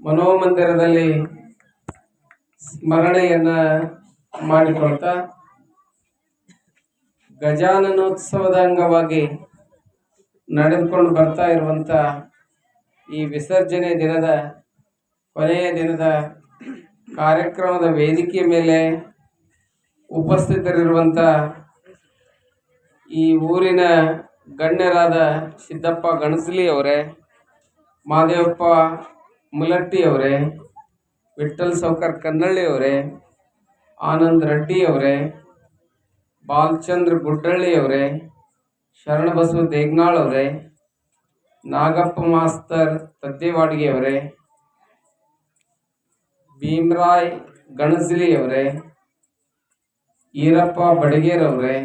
ಮನೋಮಂದಿರದಲ್ಲಿ ಸ್ಮರಣೆಯನ್ನ ಮಾಡಿಕೊಳ್ತಾ ಗಜಾನನೋತ್ಸವದ ಅಂಗವಾಗಿ ನಡೆದುಕೊಂಡು ಬರ್ತಾ ಇರುವಂತ ಈ ವಿಸರ್ಜನೆ ದಿನದ ಕೊನೆಯ ದಿನದ ಕಾರ್ಯಕ್ರಮದ ವೇದಿಕೆ ಮೇಲೆ ಉಪಸ್ಥಿತರಿರುವಂಥ ಈ ಊರಿನ ಗಣ್ಯರಾದ ಸಿದ್ದಪ್ಪ ಗಣಸಲಿ ಅವರೇ, ಮಾದೇವಪ್ಪ ಮುಲಟ್ಟಿ ಅವರೇ ವಿಠಲ್ ಸೌಕರ್ ಕನ್ನಳ್ಳಿ ಅವರೇ, ಆನಂದ್ ರೆಡ್ಡಿ ಅವರೇ, ಬಾಲಚಂದ್ರ ಗುಡ್ಡಳ್ಳಿ ಅವರೇ ಶರಣಬಸವ ದೇಗ್ನಾಳ್ ಅವರೇ, ನಾಗಪ್ಪ ಮಾಸ್ತರ್ ತದ್ದೇವಾಡಿಗೆ ಅವರೇ, ಭೀಮರಾಯ್ ಗಣಸಿಲಿ ಅವರೇ, ಈರಪ್ಪ ಬಡಗೇರ್ ಅವರೇ,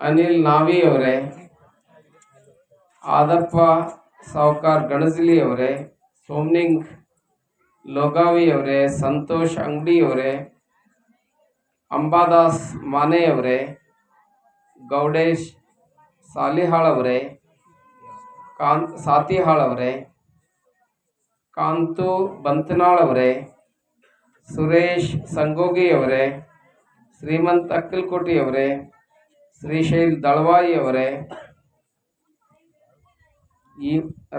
ಅನಿಲ್ ನಾವಿ ಅವರೇ, ಆದಪ್ಪ ಸಾವ್ಕಾರ್ ಗಣಸಿಲಿ ಅವರೇ ಸೋಮ್ನಿಂಗ್ ಲೋಗಾವಿ ಅವರೇ, ಸಂತೋಷ್ ಅಂಗಡಿಯವರೇ, ಅಂಬಾದಾಸ್ ಮಾನೆ ಅವರೇ ಗೌಡೇಶ್ ಸಾಲಿಹಾಳ್ ಅವರೇ ಕಾಂತ್ ಸಾತಿಹಾಳ್ ಅವರೇ, ಕಾಂತು ಬಂತನಾಳ್ ಅವರೇ, ಸುರೇಶ್ ಸಂಗೋಗಿ ಅವರೇ, ಶ್ರೀಮಂತ್ ಅಕ್ಕಲ್ಕೋಟಿ ಅವರೇ, ಶ್ರೀಶೈಲ್ ದಳವಾಯಿ ಅವರೇ, ಈ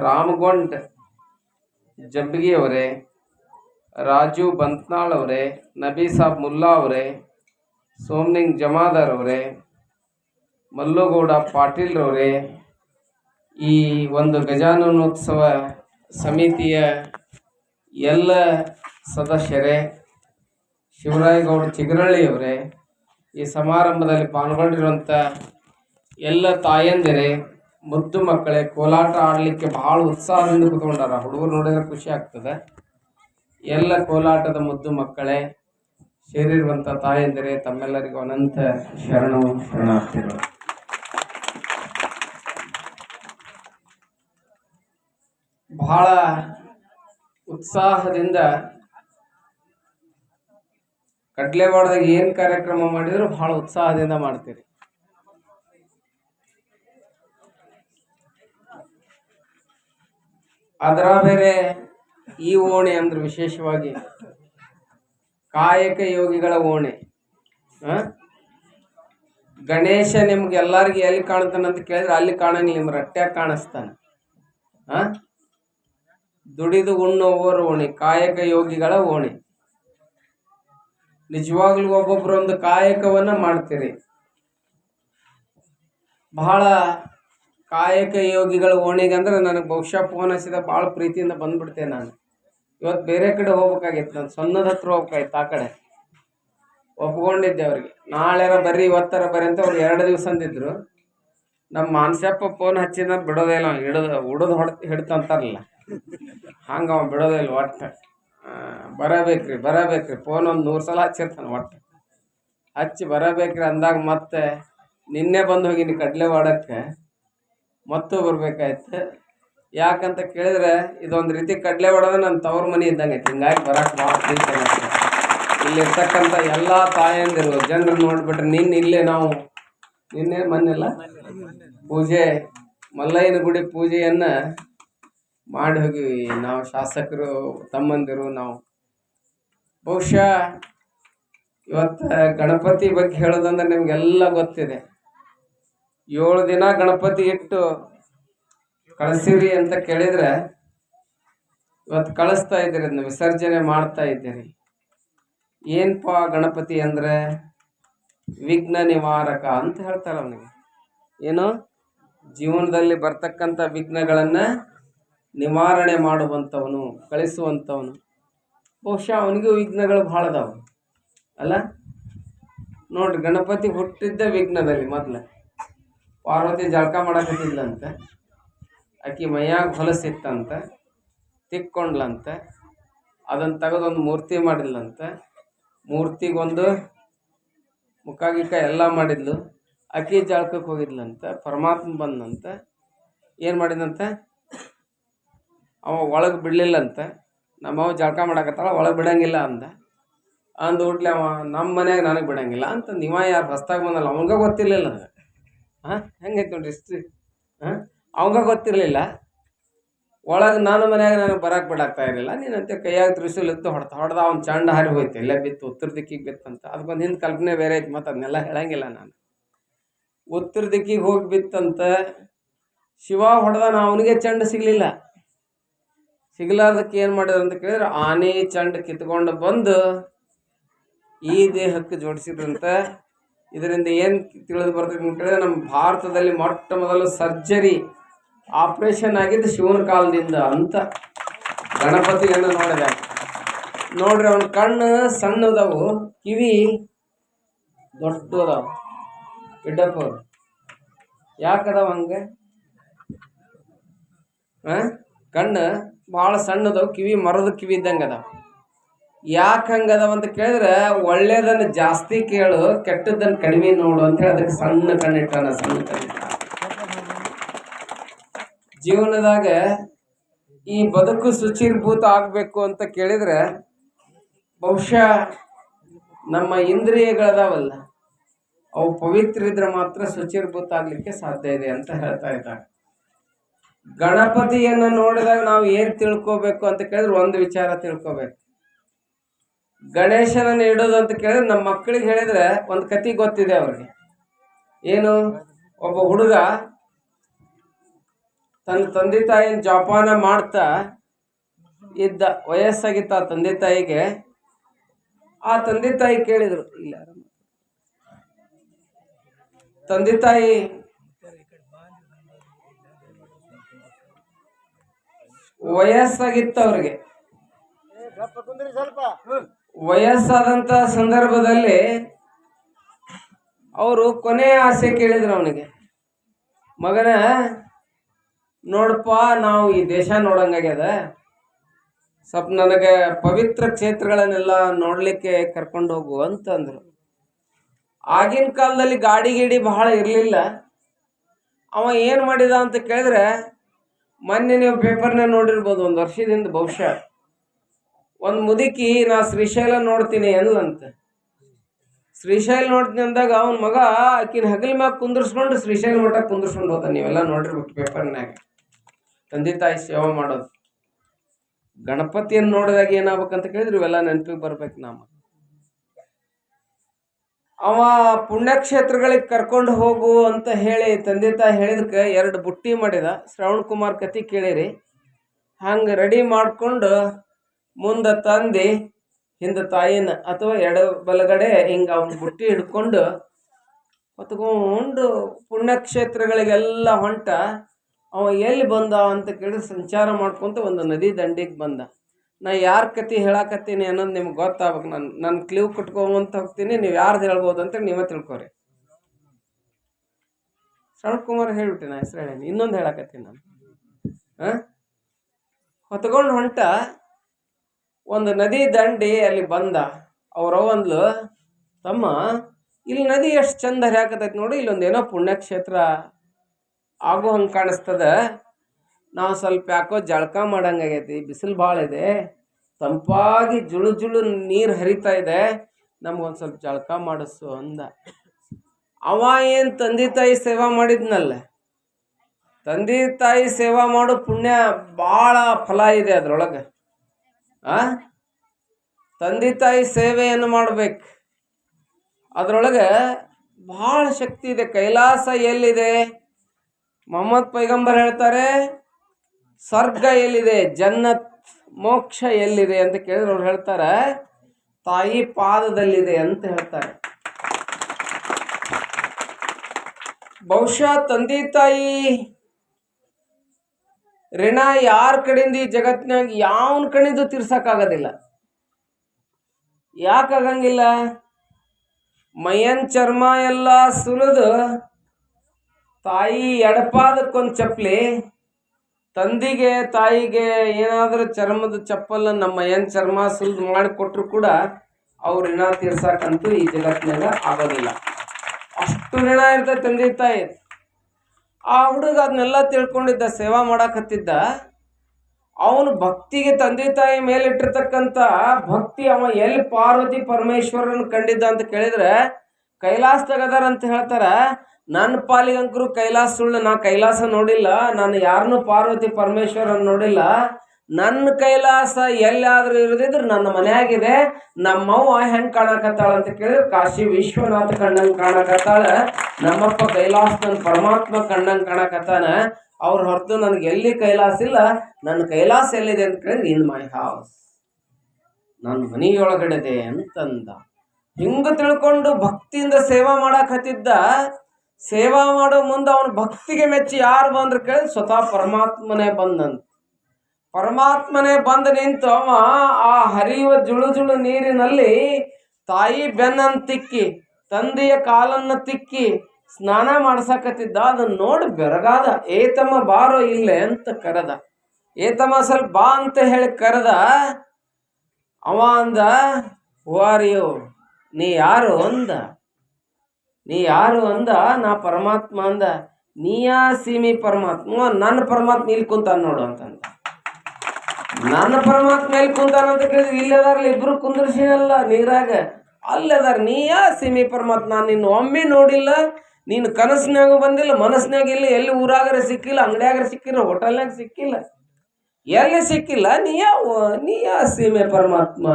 ರಾಮಗೊಂಡ್ ಜಬ್ಬಗಿ ಅವರೇ ರಾಜು ಬಂತ್ನಾಳ್ ಅವರೇ ನಬಿ ಸಾಬ್ ಮುಲ್ಲಾ ಅವರೇ ಸೋಮ್ನಿಂಗ್ ಜಮಾದಾರ್ ಅವರೇ ಮಲ್ಲುಗೌಡ ಪಾಟೀಲ್ ರವರೇ ಈ ಒಂದು ಗಜಾನನೋತ್ಸವ ಸಮಿತಿಯ ಎಲ್ಲ ಸದಸ್ಯರೇ, ಶಿವರಾಯಗೌಡ ಚಿಗರಳ್ಳಿಯವರೇ, ಈ ಸಮಾರಂಭದಲ್ಲಿ ಪಾಲ್ಗೊಂಡಿರುವಂಥ ಎಲ್ಲ ತಾಯಂದಿರೇ ಮುದ್ದು ಮಕ್ಕಳೇ, ಕೋಲಾಟ ಆಡಲಿಕ್ಕೆ ಬಹಳ ಉತ್ಸಾಹದಿಂದ ಕೂತ್ಕೊಂಡಾರ. ಹುಡುಗರು ನೋಡಿದ್ರೆ ಖುಷಿ ಆಗ್ತದೆ. ಎಲ್ಲ ಕೋಲಾಟದ ಮುದ್ದು ಮಕ್ಕಳೇ ಸೇರಿರುವಂಥ ತಾಯಂದಿರೇ, ತಮ್ಮೆಲ್ಲರಿಗೂ ಅನಂತ ಶರಣು ಶರಣಾರ್ಥಿಗಳು. ಬಹಳ ಉತ್ಸಾಹದಿಂದ ಕಡ್ಲೆವಾಡದಾಗ ಏನು ಕಾರ್ಯಕ್ರಮ ಮಾಡಿದ್ರು ಬಹಳ ಉತ್ಸಾಹದಿಂದ ಮಾಡ್ತೀರಿ. ಅದರ ಬೇರೆ ಈ ಓಣೆ ಅಂದ್ರೆ ವಿಶೇಷವಾಗಿ ಕಾಯಕ ಯೋಗಿಗಳ ಓಣೆ. ಹ? ಗಣೇಶ ನಿಮ್ಗೆ ಎಲ್ಲರಿಗೂ ಎಲ್ಲಿ ಕಾಣ್ತಾನೆ ಅಂತ ಕೇಳಿದ್ರೆ ಅಲ್ಲಿ ಕಾಣಂಗಿಲ್ಲ ನಿಮ್ಮ ರಟ್ಟ್ಯಾಗ ಕಾಣಿಸ್ತಾನೆ. ಆ ದುಡಿದು ಉಣ್ಣುವವರ ಓಣಿ, ಕಾಯಕ ಯೋಗಿಗಳ ಓಣಿ. ನಿಜವಾಗ್ಲೂ ಒಬ್ಬೊಬ್ರು ಒಂದು ಕಾಯಕವನ್ನ ಮಾಡ್ತೀರಿ. ಬಹಳ ಕಾಯಕ ಯೋಗಿಗಳ ಓಣಿಗೆ ಅಂದ್ರೆ ನನಗೆ ಬಹುಶಃ ಫೋನ್ ಹಚ್ಚಿದ ಭಾಳ ಪ್ರೀತಿಯಿಂದ ಬಂದ್ಬಿಡ್ತೇನೆ ನಾನು. ಇವತ್ತು ಬೇರೆ ಕಡೆ ಹೋಗ್ಬೇಕಾಗಿತ್ತು, ನಾನು ಸಣ್ಣದ ಹತ್ರ ಹೋಗ್ಬೇಕಾಗಿತ್ತು, ಆ ಕಡೆ. ಒಪ್ಕೊಂಡಿದ್ದೆ ಅವ್ರಿಗೆ. ನಾಳೆರ ಬರ್ರಿ, ಇವತ್ತರ ಬರ್ರಿ ಅಂತ ಅವ್ರು ಎರಡು ದಿವಸ ಅಂದಿದ್ರು. ನಮ್ಮ ಮಾನ್ಸಪ್ಪ ಫೋನ್ ಹಚ್ಚಿದ ಬಿಡೋದೇ ಇಲ್ಲ ಹಿಡಿದು ಹುಡುದು ಹೊಡ್ ಹಿಡ್ತಂತಾರಲ್ಲ ಹಂಗೆ ಅವ್ನು ಬಿಡೋದೇ ಇಲ್ಲ ಒಟ್ಟು. ಬರಬೇಕ್ರಿ ಬರಬೇಕ್ರಿ. ಫೋನ್ ಒಂದು ನೂರು ಸಲ ಹಚ್ಚಿರ್ತಾನೆ ಒಟ್ಟು. ಹಚ್ಚಿ ಬರಬೇಕ್ರಿ ಅಂದಾಗ ಮತ್ತೆ ನಿನ್ನೆ ಬಂದು ಹೋಗಿನಿ ಕಡಲೆ ವಾಡಕ್ಕೆ ಮತ್ತೂ ಬರ್ಬೇಕಾಯ್ತು. ಯಾಕಂತ ಕೇಳಿದ್ರೆ ಇದೊಂದು ರೀತಿ ಕಡಲೆ ಹೊಡೆದ್ರೆ ನನ್ನ ತವ್ರ ಮನೆ ಇದ್ದಂಗೆ ಐತಿ. ಹಿಂಗಾಗಿ ಬರಕ್ಕೆ ಭಾಳ. ಇಲ್ಲಿರ್ತಕ್ಕಂಥ ಎಲ್ಲ ತಾಯಂದಿರು, ಜನರು ನೋಡಿಬಿಟ್ರೆ ನಿನ್ನ ಇಲ್ಲೇ ನಾವು. ನಿನ್ನೆ ಮನ್ನೆಲ್ಲ ಪೂಜೆ, ಮಲ್ಲಯ್ಯನ ಗುಡಿ ಪೂಜೆಯನ್ನ ಮಾಡಿ ಹೋಗಿವಿ. ನಾವು ಶಾಸಕರು, ತಮ್ಮಂದಿರು, ನಾವು. ಬಹುಶಃ ಇವತ್ತು ಗಣಪತಿ ಬಗ್ಗೆ ಹೇಳೋದಂದ್ರೆ ನಿಮಗೆಲ್ಲ ಗೊತ್ತಿದೆ. ಏಳು ದಿನ ಗಣಪತಿ ಇಟ್ಟು ಕಳಿಸಿರಿ ಅಂತ ಕೇಳಿದ್ರೆ ಇವತ್ತು ಕಳಿಸ್ತಾ ಇದ್ದೀರಿ, ಅದನ್ನ ವಿಸರ್ಜನೆ ಮಾಡ್ತಾ ಇದ್ದೀರಿ. ಏನಪ್ಪ ಗಣಪತಿ ಅಂದ್ರೆ? ವಿಘ್ನ ನಿವಾರಕ ಅಂತ ಹೇಳ್ತಾರೆ ಅವನಿಗೆ. ಏನು? ಜೀವನದಲ್ಲಿ ಬರ್ತಕ್ಕಂಥ ವಿಘ್ನಗಳನ್ನು ನಿವಾರಣೆ ಮಾಡುವಂಥವನು, ಕಳಿಸುವಂಥವನು. ಬಹುಶಃ ಅವನಿಗೂ ವಿಘ್ನಗಳು ಭಾಳ ಅದಾವ ಅಲ್ಲ? ನೋಡ್ರಿ, ಗಣಪತಿ ಹುಟ್ಟಿದ್ದ ವಿಘ್ನದಲ್ಲಿ ಮೊದ್ಲು. ಪಾರ್ವತಿ ಜಳಕ ಮಾಡಕತ್ತಿದ್ಲಂತೆ ಆಕಿ ಮೈಯಾಗ ಹೊಲಸಿತ್ತಂತೆ ತಿಕ್ಕೊಂಡ್ಲಂತೆ ಅದನ್ನು ತೆಗೆದೊಂದು ಮೂರ್ತಿ ಮಾಡಿದ್ಲಂತೆ. ಮೂರ್ತಿಗೊಂದು ಮುಖ ಗಿಕ್ಕ ಎಲ್ಲ ಮಾಡಿದ್ಲು. ಅಕ್ಕಿ ಜಳಕಕ್ಕೆ ಹೋಗಿದ್ಲಂತೆ, ಪರಮಾತ್ಮ ಬಂದಂತ ಏನು ಮಾಡಿದಂತೆ ಅವ ಒಳಗೆ ಬಿಡಲಿಲ್ಲಂತ. ನಮ್ಮವ ಜಳಕ ಮಾಡಕತ್ತಾಳ, ಒಳಗೆ ಬಿಡಂಗಿಲ್ಲ ಅಂದ. ಅಂದ ಹುಟ್ಲೆ ಅವ ನಮ್ಮ ಮನ್ಯಾಗ ನನಗೆ ಬಿಡಂಗಿಲ್ಲ ಅಂತ ನೀವ ಯಾರು ರಸ್ತಾಗ ಬಂದಲ್ಲ, ಅವಂಗ ಗೊತ್ತಿರಲಿಲ್ಲ ನನಗೆ ಹಾಂ ಹೆಂಗೈತೆ ನೋಡ್ರಿ ಹಿಸ್ಟ್ರಿ ಹಾಂ ಅವಂಗ ಗೊತ್ತಿರಲಿಲ್ಲ. ಒಳಗೆ ನಾನು ಮನ್ಯಾಗ ನನಗೆ ಬರಕ್ಕೆ ಬಿಡಾಗ್ತಾ ಇರಲಿಲ್ಲ. ನೀನಂತೆ ಕೈಯಾಗ ತ್ರಿಶೂಲ್ ಇತ್ತು, ಹೊಡ್ತಾ ಹೊಡೆದ ಅವ್ನು ಚಂಡ ಹಾರಿ ಹೋಯ್ತು. ಇಲ್ಲೇ ಬಿತ್ತು, ಉತ್ತರ ದಿಕ್ಕಿಗೆ ಬಿತ್ತಂತ ಅದಕ್ಕೊಂದು ಹಿಂದೆ ಕಲ್ಪನೆ ಬೇರೆ ಐತೆ ಮತ್ತು ಅದನ್ನೆಲ್ಲ ಹೇಳಂಗಿಲ್ಲ ನಾನು. ಉತ್ತರ ದಿಕ್ಕಿಗೆ ಹೋಗಿ ಬಿತ್ತಂತ ಶಿವ ಹೊಡೆದ ಅವನಿಗೆ ಚಂಡ ಸಿಗಲಿಲ್ಲ. ಸಿಗಲಾರ್ದಕ್ಕೆ ಏನು ಮಾಡಿದ್ರು ಅಂತ ಕೇಳಿದ್ರೆ, ಆನೆ ಚಂಡ ಕಿತ್ಕೊಂಡು ಬಂದು ಈ ದೇಹಕ್ಕೆ ಜೋಡಿಸಿದ್ರಂತ ಇದರಿಂದ ಏನು ತಿಳಿದು ಬರ್ತದೆ ಅಂತ ಹೇಳಿದ್ರೆ ನಮ್ಮ ಭಾರತದಲ್ಲಿ ಮೊಟ್ಟ ಮೊದಲು ಸರ್ಜರಿ ಆಪರೇಷನ್ ಆಗಿದ್ದು ಶಿವನ ಕಾಲದಿಂದ ಅಂತ ಗಣಪತಿಯನ್ನು ನೋಡಿದೆ. ನೋಡ್ರಿ, ಅವನ ಕಣ್ಣು ಸಣ್ಣದವು, ಕಿವಿ ದೊಡ್ಡ ಅದಾವ ಯಾಕದವ ಹಂಗೆ? ಕಣ್ಣು ಭಾಳ ಸಣ್ಣದವು, ಕಿವಿ ಮರದ ಕಿವಿ ಇದ್ದಂಗೆ ಅದಾವ ಯಾಕೆ ಹಂಗದಾವ ಅಂತ ಕೇಳಿದ್ರೆ, ಒಳ್ಳೇದನ್ನು ಜಾಸ್ತಿ ಕೇಳು, ಕೆಟ್ಟದ್ದನ್ನು ಕಡಿಮೆ ನೋಡು ಅಂತ ಹೇಳಿ ಅದಕ್ಕೆ ಸಣ್ಣ ಕಣ್ಣಿಟ್ಟಾನ, ಸಣ್ಣ ಕಣ್ಣಿಟ್ಟ. ಜೀವನದಾಗ ಈ ಬದುಕು ಶುಚಿರ್ಭೂತ ಆಗಬೇಕು ಅಂತ ಕೇಳಿದ್ರೆ, ಬಹುಶಃ ನಮ್ಮ ಇಂದ್ರಿಯಗಳದಾವಲ್ಲ, ಅವು ಪವಿತ್ರ ಇದ್ರೆ ಮಾತ್ರ ಶುಚಿರ್ಭೂತ ಆಗಲಿಕ್ಕೆ ಸಾಧ್ಯ ಇದೆ ಅಂತ ಹೇಳ್ತಾ ಇದ್ದಾರೆ. ಗಣಪತಿಯನ್ನು ನೋಡಿದಾಗ ನಾವು ಏನು ತಿಳ್ಕೋಬೇಕು ಅಂತ ಕೇಳಿದ್ರೆ ಒಂದು ವಿಚಾರ ತಿಳ್ಕೊಬೇಕು. ಗಣೇಶನನ್ನು ಇಡೋದು ಅಂತ ಕೇಳಿದ್ರೆ ನಮ್ಮ ಮಕ್ಕಳಿಗೆ ಹೇಳಿದ್ರೆ ಒಂದು ಕತಿ ಗೊತ್ತಿದೆ ಅವ್ರಿಗೆ. ಏನು? ಒಬ್ಬ ಹುಡುಗ ತನ್ನ ತಂದೆ ತಾಯಿನ ಜೋಪಾನ ಮಾಡ್ತಾ ಇದ್ದ ವಯಸ್ಸಾಗಿತ್ತ ಆ ತಂದೆ ತಾಯಿಗೆ ಆ ತಂದೆ ತಾಯಿ ಕೇಳಿದ್ರು ಇಲ್ಲ. ತಂದೆ ತಾಯಿ ವಯಸ್ಸಾಗಿತ್ತು ಅವ್ರಿಗೆ ವಯಸ್ಸಾದಂತ ಸಂದರ್ಭದಲ್ಲಿ ಅವರು ಕೊನೆಯ ಆಸೆ ಕೇಳಿದ್ರು ಅವನಿಗೆ, ಮಗನ ನೋಡಪ್ಪ ನಾವು ಈ ದೇಶ ನೋಡಂಗಾಗ್ಯದ ಸ್ವಲ್ಪ ನನಗೆ ಪವಿತ್ರ ಕ್ಷೇತ್ರಗಳನ್ನೆಲ್ಲ ನೋಡಲಿಕ್ಕೆ ಕರ್ಕೊಂಡು ಹೋಗು ಅಂತಂದ್ರು. ಆಗಿನ ಕಾಲದಲ್ಲಿ ಗಾಡಿ ಗೀಡಿ ಬಹಳ ಇರಲಿಲ್ಲ. ಅವ ಏನು ಮಾಡಿದ ಅಂತ ಕೇಳಿದ್ರೆ, ಮೊನ್ನೆ ನೀವು ಪೇಪರ್ನ ನೋಡಿರ್ಬೋದು, ಒಂದು ವರ್ಷದಿಂದ ಬಹುಶಃ. ಒಂದು ಮುದುಕಿ, ನಾ ಶ್ರೀಶೈಲ ನೋಡ್ತೀನಿ ಎಲ್ಲಂತ ಶ್ರೀಶೈಲ ನೋಡ್ತೀನಿ ಅಂದಾಗ ಅವನ ಮಗ ಆಕಿನ ಹಗಲ ಮ್ಯಾಗ ಕುಂದ್ರಸ್ಕೊಂಡು ಶ್ರೀಶೈಲ ಮಠ ಕುಂದ್ರಸ್ಕೊಂಡು ಹೋದ ನೀವೆಲ್ಲ ನೋಡಿರ್ಬೇಕು ಪೇಪರ್ನ್ಯಾಗ ತಂದೆ ತಾಯಿ ಸೇವೆ ಮಾಡೋದು. ಗಣಪತಿಯನ್ನು ನೋಡಿದಾಗ ಏನಾಗ್ಬೇಕಂತ ಕೇಳಿದ್ರೆ, ಇವೆಲ್ಲ ನೆನಪಿಗೆ ಬರ್ಬೇಕು ನಮ್ಮ. ಅವ ಪುಣ್ಯಕ್ಷೇತ್ರಗಳಿಗೆ ಕರ್ಕೊಂಡು ಹೋಗು ಅಂತ ಹೇಳಿ ತಂದೆ ತಾಯಿ ಹೇಳಿದಕ್ಕೆ ಎರಡು ಬುಟ್ಟಿ ಮಾಡಿದ. ಶ್ರವಣ್ ಕುಮಾರ್ ಕತಿ ಕೇಳಿರಿ. ಹಂಗೆ ರೆಡಿ ಮಾಡಿಕೊಂಡು ಮುಂದೆ ತಂದು, ಹಿಂದೆ ತಾಯಿನ, ಅಥವಾ ಎಡ ಬಲಗಡೆ ಹಿಂಗೆ ಅವ್ನ ಬುಟ್ಟಿ ಹಿಡ್ಕೊಂಡು ಹೊತ್ಕೊಂಡು ಪುಣ್ಯಕ್ಷೇತ್ರಗಳಿಗೆಲ್ಲ ಹೊಂಟ, ಅವ ಎಲ್ಲಿ ಬಂದ ಅಂತ ಕೇಳಿ ಸಂಚಾರ ಮಾಡ್ಕೊತ ಒಂದು ನದಿ ದಂಡಿಗೆ ಬಂದ. ನಾ ಯಾರ ಕತೆ ಹೇಳಾಕತ್ತೀನಿ ಅನ್ನೋದು ನಿಮ್ಗೆ ಗೊತ್ತಾಗ್ಬೇಕು. ನಾನು ನನ್ನ ಕ್ಲೀವ್ ಕಟ್ಕೊಂಬಂತ ಹೋಗ್ತೀನಿ, ನೀವು ಯಾರ್ದು ಹೇಳ್ಬೋದು ಅಂತ ನೀವೇ ತಿಳ್ಕೊರಿ. ಶರಣ್ ಕುಮಾರ್ ಹೇಳ್ಬಿಟ್ಟೆ ನಾ ಹೆಸರು ಹೇಳೀನಿ, ಇನ್ನೊಂದು ಹೇಳಾಕತ್ತೀನಿ ನಾನು. ಹಾಂ? ಹೊತ್ಕೊಂಡು ಹೊಂಟ ಒಂದು ನದಿ ದಂಡಿ ಅಲ್ಲಿ ಬಂದ. ಅವ್ರ ಅಂದ್ಲು, ತಮ್ಮ, ಇಲ್ಲಿ ನದಿ ಎಷ್ಟು ಚಂದ ಹರಿಯಾಕತೈತಿ ನೋಡಿ, ಇಲ್ಲೊಂದು ಏನೋ ಪುಣ್ಯಕ್ಷೇತ್ರ ಆಗೋ ಹಂಗೆ ಕಾಣಿಸ್ತದ. ನಾವು ಸ್ವಲ್ಪ ಯಾಕೋ ಜಳಕ ಮಾಡಂಗಾಗೈತಿ ಬಿಸಿಲು ಭಾಳ ಇದೆ. ತಂಪಾಗಿ ಜುಳು ಜುಳು ನೀರು ಹರಿತಾ ಇದೆ. ನಮ್ಗೊಂದು ಸ್ವಲ್ಪ ಜಳಕ ಮಾಡಿಸು ಅಂದ. ಅವ ಏನು ತಂದೆ ತಾಯಿ ಸೇವಾ ಮಾಡಿದ್ನಲ್ಲ? ತಂದೆ ತಾಯಿ ಸೇವಾ ಮಾಡೋ ಪುಣ್ಯ ಭಾಳ ಫಲ ಇದೆ ಅದ್ರೊಳಗೆ. ಆ? ತಂದೆ ತಾಯಿ ಸೇವೆಯನ್ನು ಮಾಡಬೇಕು. ಅದರೊಳಗೆ ಭಾಳ ಶಕ್ತಿ ಇದೆ. ಕೈಲಾಸ ಎಲ್ಲಿದೆ? ಮೊಹಮ್ಮದ್ ಪೈಗಂಬರ್ ಹೇಳ್ತಾರೆ, ಸ್ವರ್ಗ ಎಲ್ಲಿದೆ? ಜನ್ನತ್ ಮೋಕ್ಷ ಎಲ್ಲಿದೆ ಅಂತ ಕೇಳಿದ್ರೆ ಅವ್ರು ಹೇಳ್ತಾರೆ, ತಾಯಿ ಪಾದದಲ್ಲಿದೆ ಅಂತ ಹೇಳ್ತಾರೆ. ಬಹುಶಃ ತಂದೆ ತಾಯಿ ಋಣ ಯಾರ ಕಡೆಯಿಂದ ಈ ಜಗತ್ತಿನಾಗ ಯಾವನ ಕಡೆಯಿಂದ ತೀರ್ಸಕ್ಕಾಗೋದಿಲ್ಲ. ಯಾಕಾಗಂಗಿಲ್ಲ? ಮಯನ್ ಚರ್ಮ ಎಲ್ಲ ಸುಲಿದು ತಾಯಿ ಎಡಪಾದಕ್ಕೊಂದು ಚಪ್ಪಲಿ, ತಂದಿಗೆ ತಾಯಿಗೆ ಏನಾದರೂ ಚರ್ಮದ ಚಪ್ಪಲ್ ನಮ್ಮ ಮೈಯನ್ ಚರ್ಮ ಸುಲಿದು ಮಾಡಿಕೊಟ್ರು ಕೂಡ ಅವ್ರ ಋಣ ತೀರ್ಸಕ್ಕಂತೂ ಈ ಜಗತ್ತಿನಾಗ ಆಗೋದಿಲ್ಲ. ಅಷ್ಟು ಋಣ ಇರ್ತದೆ ತಂದೆ ತಾಯಿ. ಆ ಹುಡುಗ ಅದನ್ನೆಲ್ಲ ತಿಳ್ಕೊಂಡಿದ್ದ, ಸೇವಾ ಮಾಡಕತ್ತಿದ್ದ ಅವನು ಭಕ್ತಿಗೆ ತಂದೆ ತಾಯಿ ಮೇಲಿಟ್ಟಿರ್ತಕ್ಕಂಥ ಭಕ್ತಿ ಅವ ಎಲ್ಲಿ ಪಾರ್ವತಿ ಪರಮೇಶ್ವರನ ಕಂಡಿದ್ದ ಅಂತ ಕೇಳಿದ್ರೆ ಅದಾರ ಅಂತ ಹೇಳ್ತಾರ ನನ್ನ ಪಾಲಿಗಂಕರು ಕೈಲಾಸ ಸುಳ್ಳು, ನಾ ಕೈಲಾಸ ನೋಡಿಲ್ಲ, ನಾನು ಯಾರನ್ನೂ ಪಾರ್ವತಿ ಪರಮೇಶ್ವರನ ನೋಡಿಲ್ಲ ನನ್ನ ಕೈಲಾಸ ಎಲ್ಲಾದ್ರೂ ಇರದಿದ್ರೆ ನನ್ನ ಮನೆಯಾಗಿದೆ. ನಮ್ಮವ್ವ ಹೆಂಗ್ ಕಾಣಕತ್ತಾಳ ಅಂತ ಕೇಳಿದ್ರೆ, ಕಾಶಿ ವಿಶ್ವನಾಥ ಕಣ್ಣಂಗೆ ಕಾಣಕತ್ತಾಳ. ನಮ್ಮಪ್ಪ ಕೈಲಾಸ ನನ್ನ ಪರಮಾತ್ಮ ಕಣ್ಣಂಗೆ ಕಾಣಕತ್ತಾನ. ಅವ್ರ ಹೊರತು ನನಗೆ ಎಲ್ಲಿ ಕೈಲಾಸ ಇಲ್ಲ ನನ್ನ ಕೈಲಾಸ ಎಲ್ಲಿದೆ ಅಂತ ಕೇಳಿದ್ರೆ, ಇನ್ ಮೈ ಹೌಸ್ ನನ್ನ ಮನೆಯೊಳಗಡೆದೆ ಅಂತಂದ. ಹಿಂಗ ತಿಳ್ಕೊಂಡು ಭಕ್ತಿಯಿಂದ ಸೇವಾ ಮಾಡಕತ್ತಿದ್ದ. ಸೇವಾ ಮಾಡೋ ಮುಂದೆ ಅವನ ಭಕ್ತಿಗೆ ಮೆಚ್ಚಿ ಯಾರು ಬಂದ್ರು ಕೇಳಿ ಸ್ವತಃ ಪರಮಾತ್ಮನೇ ಬಂದಂತ. ಪರಮಾತ್ಮನೇ ಬಂದು ನಿಂತು ಅವ ಆ ಹರಿಯುವ ಜುಳು ಜುಳು ನೀರಿನಲ್ಲಿ ತಾಯಿ ಬೆನ್ನನ್ನು ತಿಕ್ಕಿ, ತಂದೆಯ ಕಾಲನ್ನು ತಿಕ್ಕಿ ಸ್ನಾನ ಮಾಡ್ಸಕತ್ತಿದ್ದ. ಅದನ್ನ ನೋಡಿ ಬೆರಗಾದ ಏತಮ್ಮ ಬಾರೋ ಇಲ್ಲೇ ಅಂತ ಕರೆದ. ಏತಮ್ಮ ಸ್ವಲ್ಪ ಬಾ ಅಂತ ಹೇಳಿ ಕರೆದ. ಅವ ಅಂದ ವಾರಿಯೋ ನೀ ಯಾರು ಅಂದ? ನೀ ಯಾರು ಅಂದ? ನಾ ಪರಮಾತ್ಮ ಅಂದ. ನೀಯಾ ಸೀಮಿ ಪರಮಾತ್ಮ? ನನ್ನ ಪರಮಾತ್ಮ ಇಲ್ಲಿ ಕುಂತ ನೋಡು ಅಂತಂದ. ನನ್ನ ಪರಮಾತ್ಮ ಎಲ್ಲಿ ಕುಂತಾನ ಅಂತ ಕೇಳಿದ್ರೆ ಇಲ್ಲದಾರಲ್ಲ ಇಬ್ರು ಕುಂದರ್ಸಿನಲ್ಲ ನೀರಾಗ. ಅಲ್ಲದಾರ ನೀಯಾ ಸೀಮೆ ಪರಮಾತ್ಮ? ನಾನು ನಿನ್ನ ಒಮ್ಮೆ ನೋಡಿಲ್ಲ, ನೀನು ಕನಸಿನಾಗ ಬಂದಿಲ್ಲ, ಮನಸ್ಸಿನಾಗ ಇಲ್ಲ, ಎಲ್ಲಿ ಊರಾಗರ ಸಿಕ್ಕಿಲ್ಲ, ಅಂಗಡಿಯಾಗರ ಸಿಕ್ಕಿಲ್ಲ, ಹೋಟೆಲ್ನಾಗ ಸಿಕ್ಕಿಲ್ಲ. ಎಲ್ಲಿ ಸಿಕ್ಕಿಲ್ಲ, ನೀ ಯಾವ ನೀ ಯಾ ಸೀಮೆ ಪರಮಾತ್ಮ?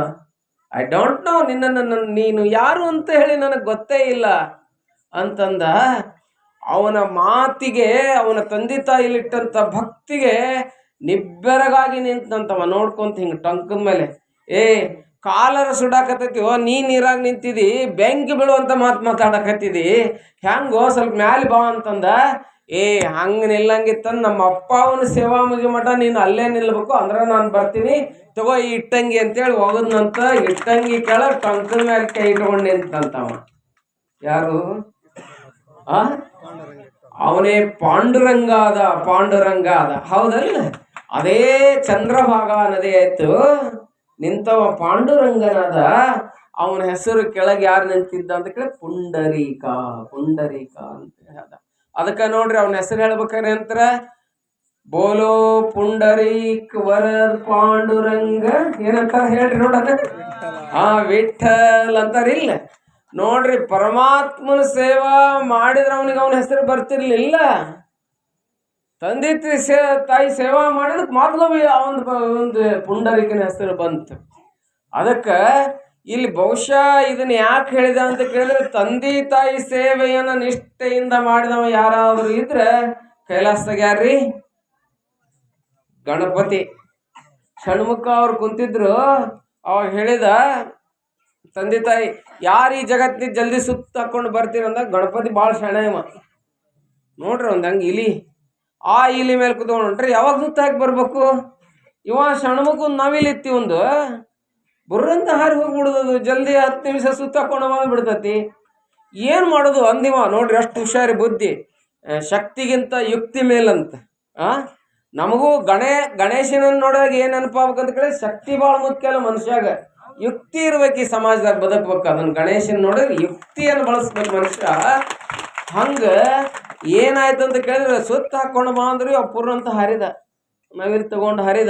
ಐ ಡೋಂಟ್ ನೋ ನಿನ್ನನ್ನು ನೀನು ಯಾರು ಅಂತ ಹೇಳಿ ನನಗೆ ಗೊತ್ತೇ ಇಲ್ಲ ಅಂತಂದ ಅವನ ಮಾತಿಗೆ, ಅವನ ತಂದೆ ತಾಯಿಲಿಟ್ಟಂಥ ಭಕ್ತಿಗೆ ನಿಬ್ಬೆರಗಾಗಿ ನಿಂತಂತವ, ನೋಡ್ಕೊಂತ ಹಿಂಗೆ ಟಂಕದ ಮೇಲೆ. ಏ, ಕಾಲರ ಸುಡಾಕತ್ತೈತಿ, ಓ, ನೀ ನೀರಾಗ ನಿಂತಿದಿ, ಬೆಂಕಿ ಬೀಳುವಂತ ಮಾತು ಮಾತಾಡಕತ್ತಿದಿ ಹೆಂಗೋ ಸ್ವಲ್ಪ ಮ್ಯಾಲೆ ಬಾ ಅಂತಂದ. ಏ, ಹಂಗೆ ನಿಲ್ಲಂಗಿತ್ತಂದು ನಮ್ಮ ಅಪ್ಪ ಅವನ ಸೇವಾ ಮುಗಿ ಮಠ, ನೀನು ಅಲ್ಲೇ ನಿಲ್ಬೇಕು, ಅಂದ್ರೆ ನಾನು ಬರ್ತೀನಿ. ತಗೋ ಈ ಇಟ್ಟಂಗಿ ಅಂತೇಳಿ ಹೋಗದ್ನಂತ ಇಟ್ಟಂಗಿ ಕೆಳಗೆ ಟಂಕದ ಮೇಲೆ ಕೈ ಇಟ್ಕೊಂಡು ನಿಂತಂತವ. ಯಾರು? ಆ? ಅವನೇ ಪಾಂಡುರಂಗ ಅದ ಪಾಂಡುರಂಗ ಅದ ಹೌದಲ್ಲ? ಅದೇ ಚಂದ್ರಭಾಗ ನದಿ ಆಯ್ತು. ನಿಂತವ ಪಾಂಡುರಂಗನಾದ ಅವನ ಹೆಸರು ಕೆಳಗೆ ಯಾರು ನಿಂತಿದ್ದ ಅಂತ ಕೇಳಿ ಪುಂಡರೀಕ ಪುಂಡರೀಕ ಅಂತ ಹೇಳ್ದ. ಅದಕ್ಕೆ ನೋಡ್ರಿ ಅವನ ಹೆಸರು ಹೇಳ್ಬೇಕಾರೆ ಅಂತರ ಬೋಲೋ ಪುಂಡರೀಕ್ ವರ ಪಾಂಡುರಂಗ ಏನಂತಾರ ಹೇಳ್ರಿ ನೋಡೋಣ ಆ ವಿಠಲ್ ಅಂತಾರಿಲ್ಲ ನೋಡ್ರಿ ಪರಮಾತ್ಮನ ಸೇವಾ ಮಾಡಿದ್ರೆ ಅವನಿಗೆ ಅವನ ಹೆಸರು ಬರ್ತಿರ್ಲಿಲ್ಲ. ತಂದೆ ತಾಯಿ ಸೇವಾ ಮಾಡಿದಕ್ಕೆ ಮೊದಲು ಅವನ ಒಂದು ಪುಂಡರಿಕನ ಹೆಸರು ಬಂತು. ಅದಕ್ಕೆ ಇಲ್ಲಿ ಬಹುಶಃ ಇದನ್ನ ಯಾಕೆ ಹೇಳಿದ ಅಂತ ಕೇಳಿದ್ರೆ ತಂದೆ ತಾಯಿ ಸೇವೆಯನ್ನು ನಿಷ್ಠೆಯಿಂದ ಮಾಡಿದವ ಯಾರಾದರೂ ಇದ್ರೆ ಕೈಲಾಸದಾಗ ಯಾರ್ರಿ? ಗಣಪತಿ. ಷಣ್ಮುಖ ಅವ್ರು ಕುಂತಿದ್ರು, ಅವಾಗ ಹೇಳಿದ ತಂದೆ ತಾಯಿ, ಯಾರು ಈ ಜಗತ್ತಿನ ಜಲ್ದಿ ಸುತ್ತ ಹಾಕೊಂಡು ಬರ್ತೀರಂದ ಗಣಪತಿ ಭಾಳ ಶಣ ನೋಡ್ರಿ ಒಂದು ಹಂಗೆ ಇಲಿ. ಆ ಇಲಿ ಮೇಲೆ ಕುತ್ಕೊಂಡು ಯಾವಾಗ ಹಾಕಿ ಬರ್ಬೇಕು? ಇವ ಷಣ್ಮುಖ ಒಂದು ನವಿಲಿತ್ತಿ ಒಂದು. ಬುರ್ರಂತ ಹಾರಿ ಹೋಗ್ಬಿಡ್ದದು ಜಲ್ದಿ ಹತ್ತು ನಿಮಿಷ ಸುತ್ತ ಹಾಕೊಂಡು ಬಂದು ಬಿಡ್ತತಿ. ಏನು ಮಾಡೋದು? ಅಂದಿವ ನೋಡ್ರಿ ಅಷ್ಟು ಹುಷಾರಿ ಬುದ್ಧಿ. ಶಕ್ತಿಗಿಂತ ಯುಕ್ತಿ ಮೇಲಂತ. ಆ, ನಮಗೂ ಗಣೇ ಗಣೇಶನನ್ನ ನೋಡಿದಾಗ ಏನು ನೆನಪಾಗ್ಬೇಕಂತ ಕೇಳಿ ಶಕ್ತಿ ಭಾಳ ಮುಖ್ಯ ಅಲ್ಲ ಮನುಷ್ಯಾಗ. ಯುಕ್ತಿ ಇರ್ಬೇಕು ಈ ಸಮಾಜದಾಗ ಬದುಕ್ಬೇಕು. ಅದನ್ನು ಗಣೇಶನ ನೋಡಿದ್ರೆ ಯುಕ್ತಿಯನ್ನು ಬಳಸ್ಬೇಕು ಮನುಷ್ಯ. ಹಂಗ ಏನಾಯ್ತು ಅಂತ ಕೇಳಿದ್ರೆ, ಸುತ್ತ ಹಾಕೊಂಡು ಬಾ ಅಂದ್ರಿ ಅಪ್ಪುರ್ ಅಂತ ಹರಿದ. ನವಿಲ್ ತಗೊಂಡು ಹರಿದ.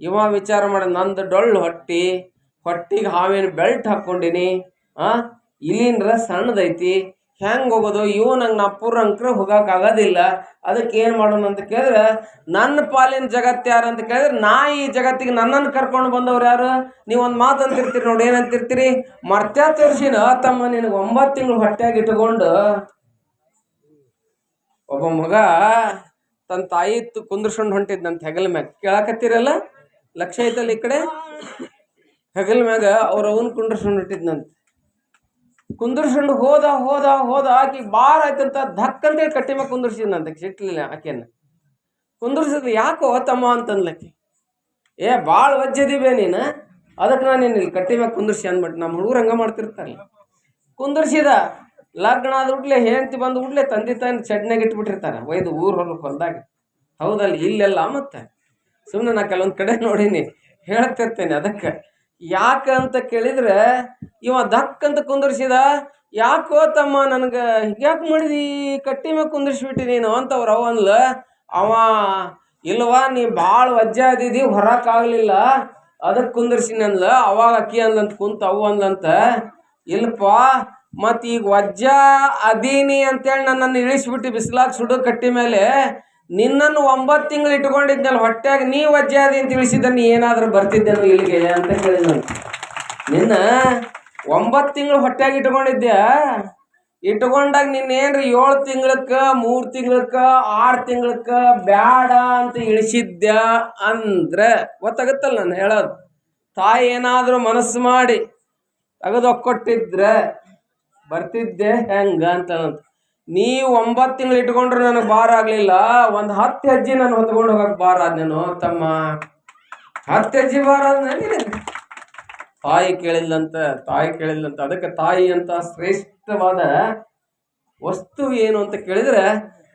ಇವ ವಿಚಾರ ಮಾಡ ನಂದು ಡೊಳ್ಳು ಹೊಟ್ಟಿ, ಹೊಟ್ಟಿಗೆ ಹಾವಿನ ಬೆಲ್ಟ್ ಹಾಕ್ಕೊಂಡಿನಿ, ಆ, ಇಲ್ಲಿಂದ್ರ ಸಣ್ಣದೈತಿ, ಹೆಂಗೆ ಹೋಗೋದು, ಇವು ನಂಗೆ ಅಂಕ್ರ ಹೋಗಕ್ಕೆ ಆಗೋದಿಲ್ಲ, ಅದಕ್ಕೆ ಏನು ಮಾಡೋಣ ಅಂತ ಕೇಳಿದ್ರೆ, ನನ್ನ ಪಾಲಿನ ಜಗತ್ತು ಯಾರು? ಅಂತ ಕೇಳಿದ್ರೆ, ನಾ ಈ ಜಗತ್ತಿಗೆ ನನ್ನನ್ನು ಕರ್ಕೊಂಡು ಬಂದವ್ರು ಯಾರು? ನೀವು ಒಂದು ಮಾತು ಅಂತಿರ್ತೀರಿ ನೋಡಿ, ಏನಂತಿರ್ತೀರಿ? ಮರ್ತ್ಯಾ ತೋರಿಸಿನ, ತಮ್ಮ ನಿನಗೆ ಒಂಬತ್ತು ತಿಂಗಳು ಹೊಟ್ಟೆಯಾಗಿ ಇಟ್ಕೊಂಡು ಒಬ್ಬ ಮಗ ತನ್ನ ತಾಯಿ ಕುಂದ್ರಸ್ಕೊಂಡು ಹೊಂಟಿದ್ನಂತ ಹೆಗಲ ಮ್ಯಾಗ. ಕೇಳಾಕತ್ತೀರಲ್ಲ? ಲಕ್ಷ ಐತಲ್ಲ ಈ ಕಡೆ? ಹೆಗಲ ಮ್ಯಾಗ ಅವ್ರ ಅವನ್ ಕುಂದ್ರಸ್ಕೊಂಡು ಹೊಂಟಿದ್ನಂತ. ಕುಂದ್ರಸ್ಕೊಂಡು ಹೋದ ಹೋದ ಹೋದ ಆಕಿ ಬಾರ ಆಯ್ತಂತ ಧಕ್ಕಂತೇಳಿ ಕಟ್ಟಿ ಮ್ಯಾಗ ಕುಂದ್ರಸಿದ್ನಂತ ಸಿಟ್ಲಿಲ್ಲ ಆಕೆನ ಕುಂದ್ರಸಿದ್ ಯಾಕೋ ತಮ್ಮ ಅಂತನ್ಲಕ್ಕಿ ಏ ಭಾಳ ವಜ್ಜದಿವೆ ನೀನು. ಅದಕ್ಕೆ ನಾನು ನೀನು ಇಲ್ಲಿ ಕಟ್ಟಿ ಮ್ಯಾಗ ಕುಂದ್ರಸಿ ಅಂದ್ಬಿಟ್ಟು ನಮ್ಮ ಹುಡುಗರು ಹಂಗ ಮಾಡ್ತಿರ್ತಾರಲ್ಲ. ಕುಂದ್ರಸಿದ. ಲಗ್ನ ಆದ ಉಡ್ಲೆ ಹೆಂಡತಿ ಬಂದು ಉಡ್ಲೆ ತಂದೆ ತಾಯಿ ಚಡ್ನಾಗ ಇಟ್ಬಿಟ್ಟಿರ್ತಾರೆ. ಒಯ್ದು ಊರು ಹೊಲಕ್ಕೆ ಹೊಲ್ದಾಗ. ಹೌದಲ್ಲ ಇಲ್ಲೆಲ್ಲ ಮತ್ತೆ? ಸುಮ್ಮನೆ ನಾ ಕೆಲವೊಂದು ಕಡೆ ನೋಡೀನಿ. ಹೇಳ್ತಿರ್ತೇನೆ ಅದಕ್ಕೆ. ಯಾಕೆ ಅಂತ ಕೇಳಿದ್ರೆ, ಇವ ದಕ್ ಅಂತ ಕುಂದರ್ಸಿದ, ಯಾಕೋ ತಮ್ಮ ನನಗೆ ಯಾಕೆ ಮಾಡಿದಿ? ಕಟ್ಟಿ ಮೇಲೆ ಕುಂದರ್ಸಿಬಿಟ್ಟಿ ನೀನು ಅಂತ ಅವ್ರ ಅವ ಅನ್ಲ. ಅವ, ಇಲ್ವಾ ನೀ ಭಾಳ ವಜ್ಜ ಆದಿದಿ ಹೊರಕ್ಕಾಗಲಿಲ್ಲ ಅದಕ್ಕೆ ಕುಂದರ್ಸಿನಿ ಅನ್ಲ. ಅವಾಗ ಅಕ್ಕಿ ಅಂದ್ಲಂತ ಕುಂತ ಅವ ಅನ್ಲಂತ. ಇಲ್ಲಪ್ಪ ಮತ್ತು ಈಗ ವಜ್ಜ ಅದೀನಿ ಅಂತೇಳಿ ನನ್ನನ್ನು ಇಳಿಸ್ಬಿಟ್ಟು ಬಿಸಿಲಾಗ ಸುಡು ಕಟ್ಟಿ ಮೇಲೆ ನಿನ್ನನ್ನು ಒಂಬತ್ತು ತಿಂಗಳು ಇಟ್ಕೊಂಡಿದ್ನಲ್ಲ ಹೊಟ್ಟೆಯಾಗ ನೀ ವಜ್ಜ ಅದಿ ಅಂತ ತಿಳಿಸಿದ ನೀ ಏನಾದರೂ ಬರ್ತಿದ್ದೇನು ಇಲ್ಲಿಗೆ ಅಂತ ಕೇಳಿದ ನಿನ್ನ ಒಂಬತ್ತು ತಿಂಗಳು ಹೊಟ್ಟೆಯಾಗ ಇಟ್ಕೊಂಡಿದ್ದೆ ಇಟ್ಕೊಂಡಾಗ ನಿನ್ನೇನ್ರಿ ಏಳು ತಿಂಗಳಕ್ಕೆ, ಮೂರು ತಿಂಗಳಕ್ಕೆ, ಆರು ತಿಂಗಳಕ್ಕೆ ಬ್ಯಾಡ ಅಂತ ಇಳಿಸಿದ್ದ ಅಂದ್ರೆ ಗೊತ್ತಾಗತ್ತಲ್ಲ ನಾನು ಹೇಳೋದು. ತಾಯಿ ಏನಾದರೂ ಮನಸ್ಸು ಮಾಡಿ ತೆಗೆದು ಕೊಟ್ಟಿದ್ರೆ ಬರ್ತಿದ್ದೆ ಹೆಂಗ ಅಂತ. ನೀ ಒಂಬತ್ತು ತಿಂಗಳು ಇಟ್ಕೊಂಡ್ರೆ ನನಗೆ ಬಾರ ಆಗಲಿಲ್ಲ ಒಂದು ಹತ್ತು ಹೆಜ್ಜೆ ನಾನು ಹೊತ್ಕೊಂಡು ಹೋಗಕ್ಕೆ ಬಾರ ಆದ್ ನಾನು, ತಮ್ಮ ಹತ್ತು ಹೆಜ್ಜೆ ಬಾರ. ತಾಯಿ ಕೇಳಿಲ್ಲಂತ ತಾಯಿ ಕೇಳಿಲ್ಲಂತ, ಅದಕ್ಕೆ ತಾಯಿ ಅಂತ ಶ್ರೇಷ್ಠವಾದ ವಸ್ತು ಏನು ಅಂತ ಕೇಳಿದ್ರೆ,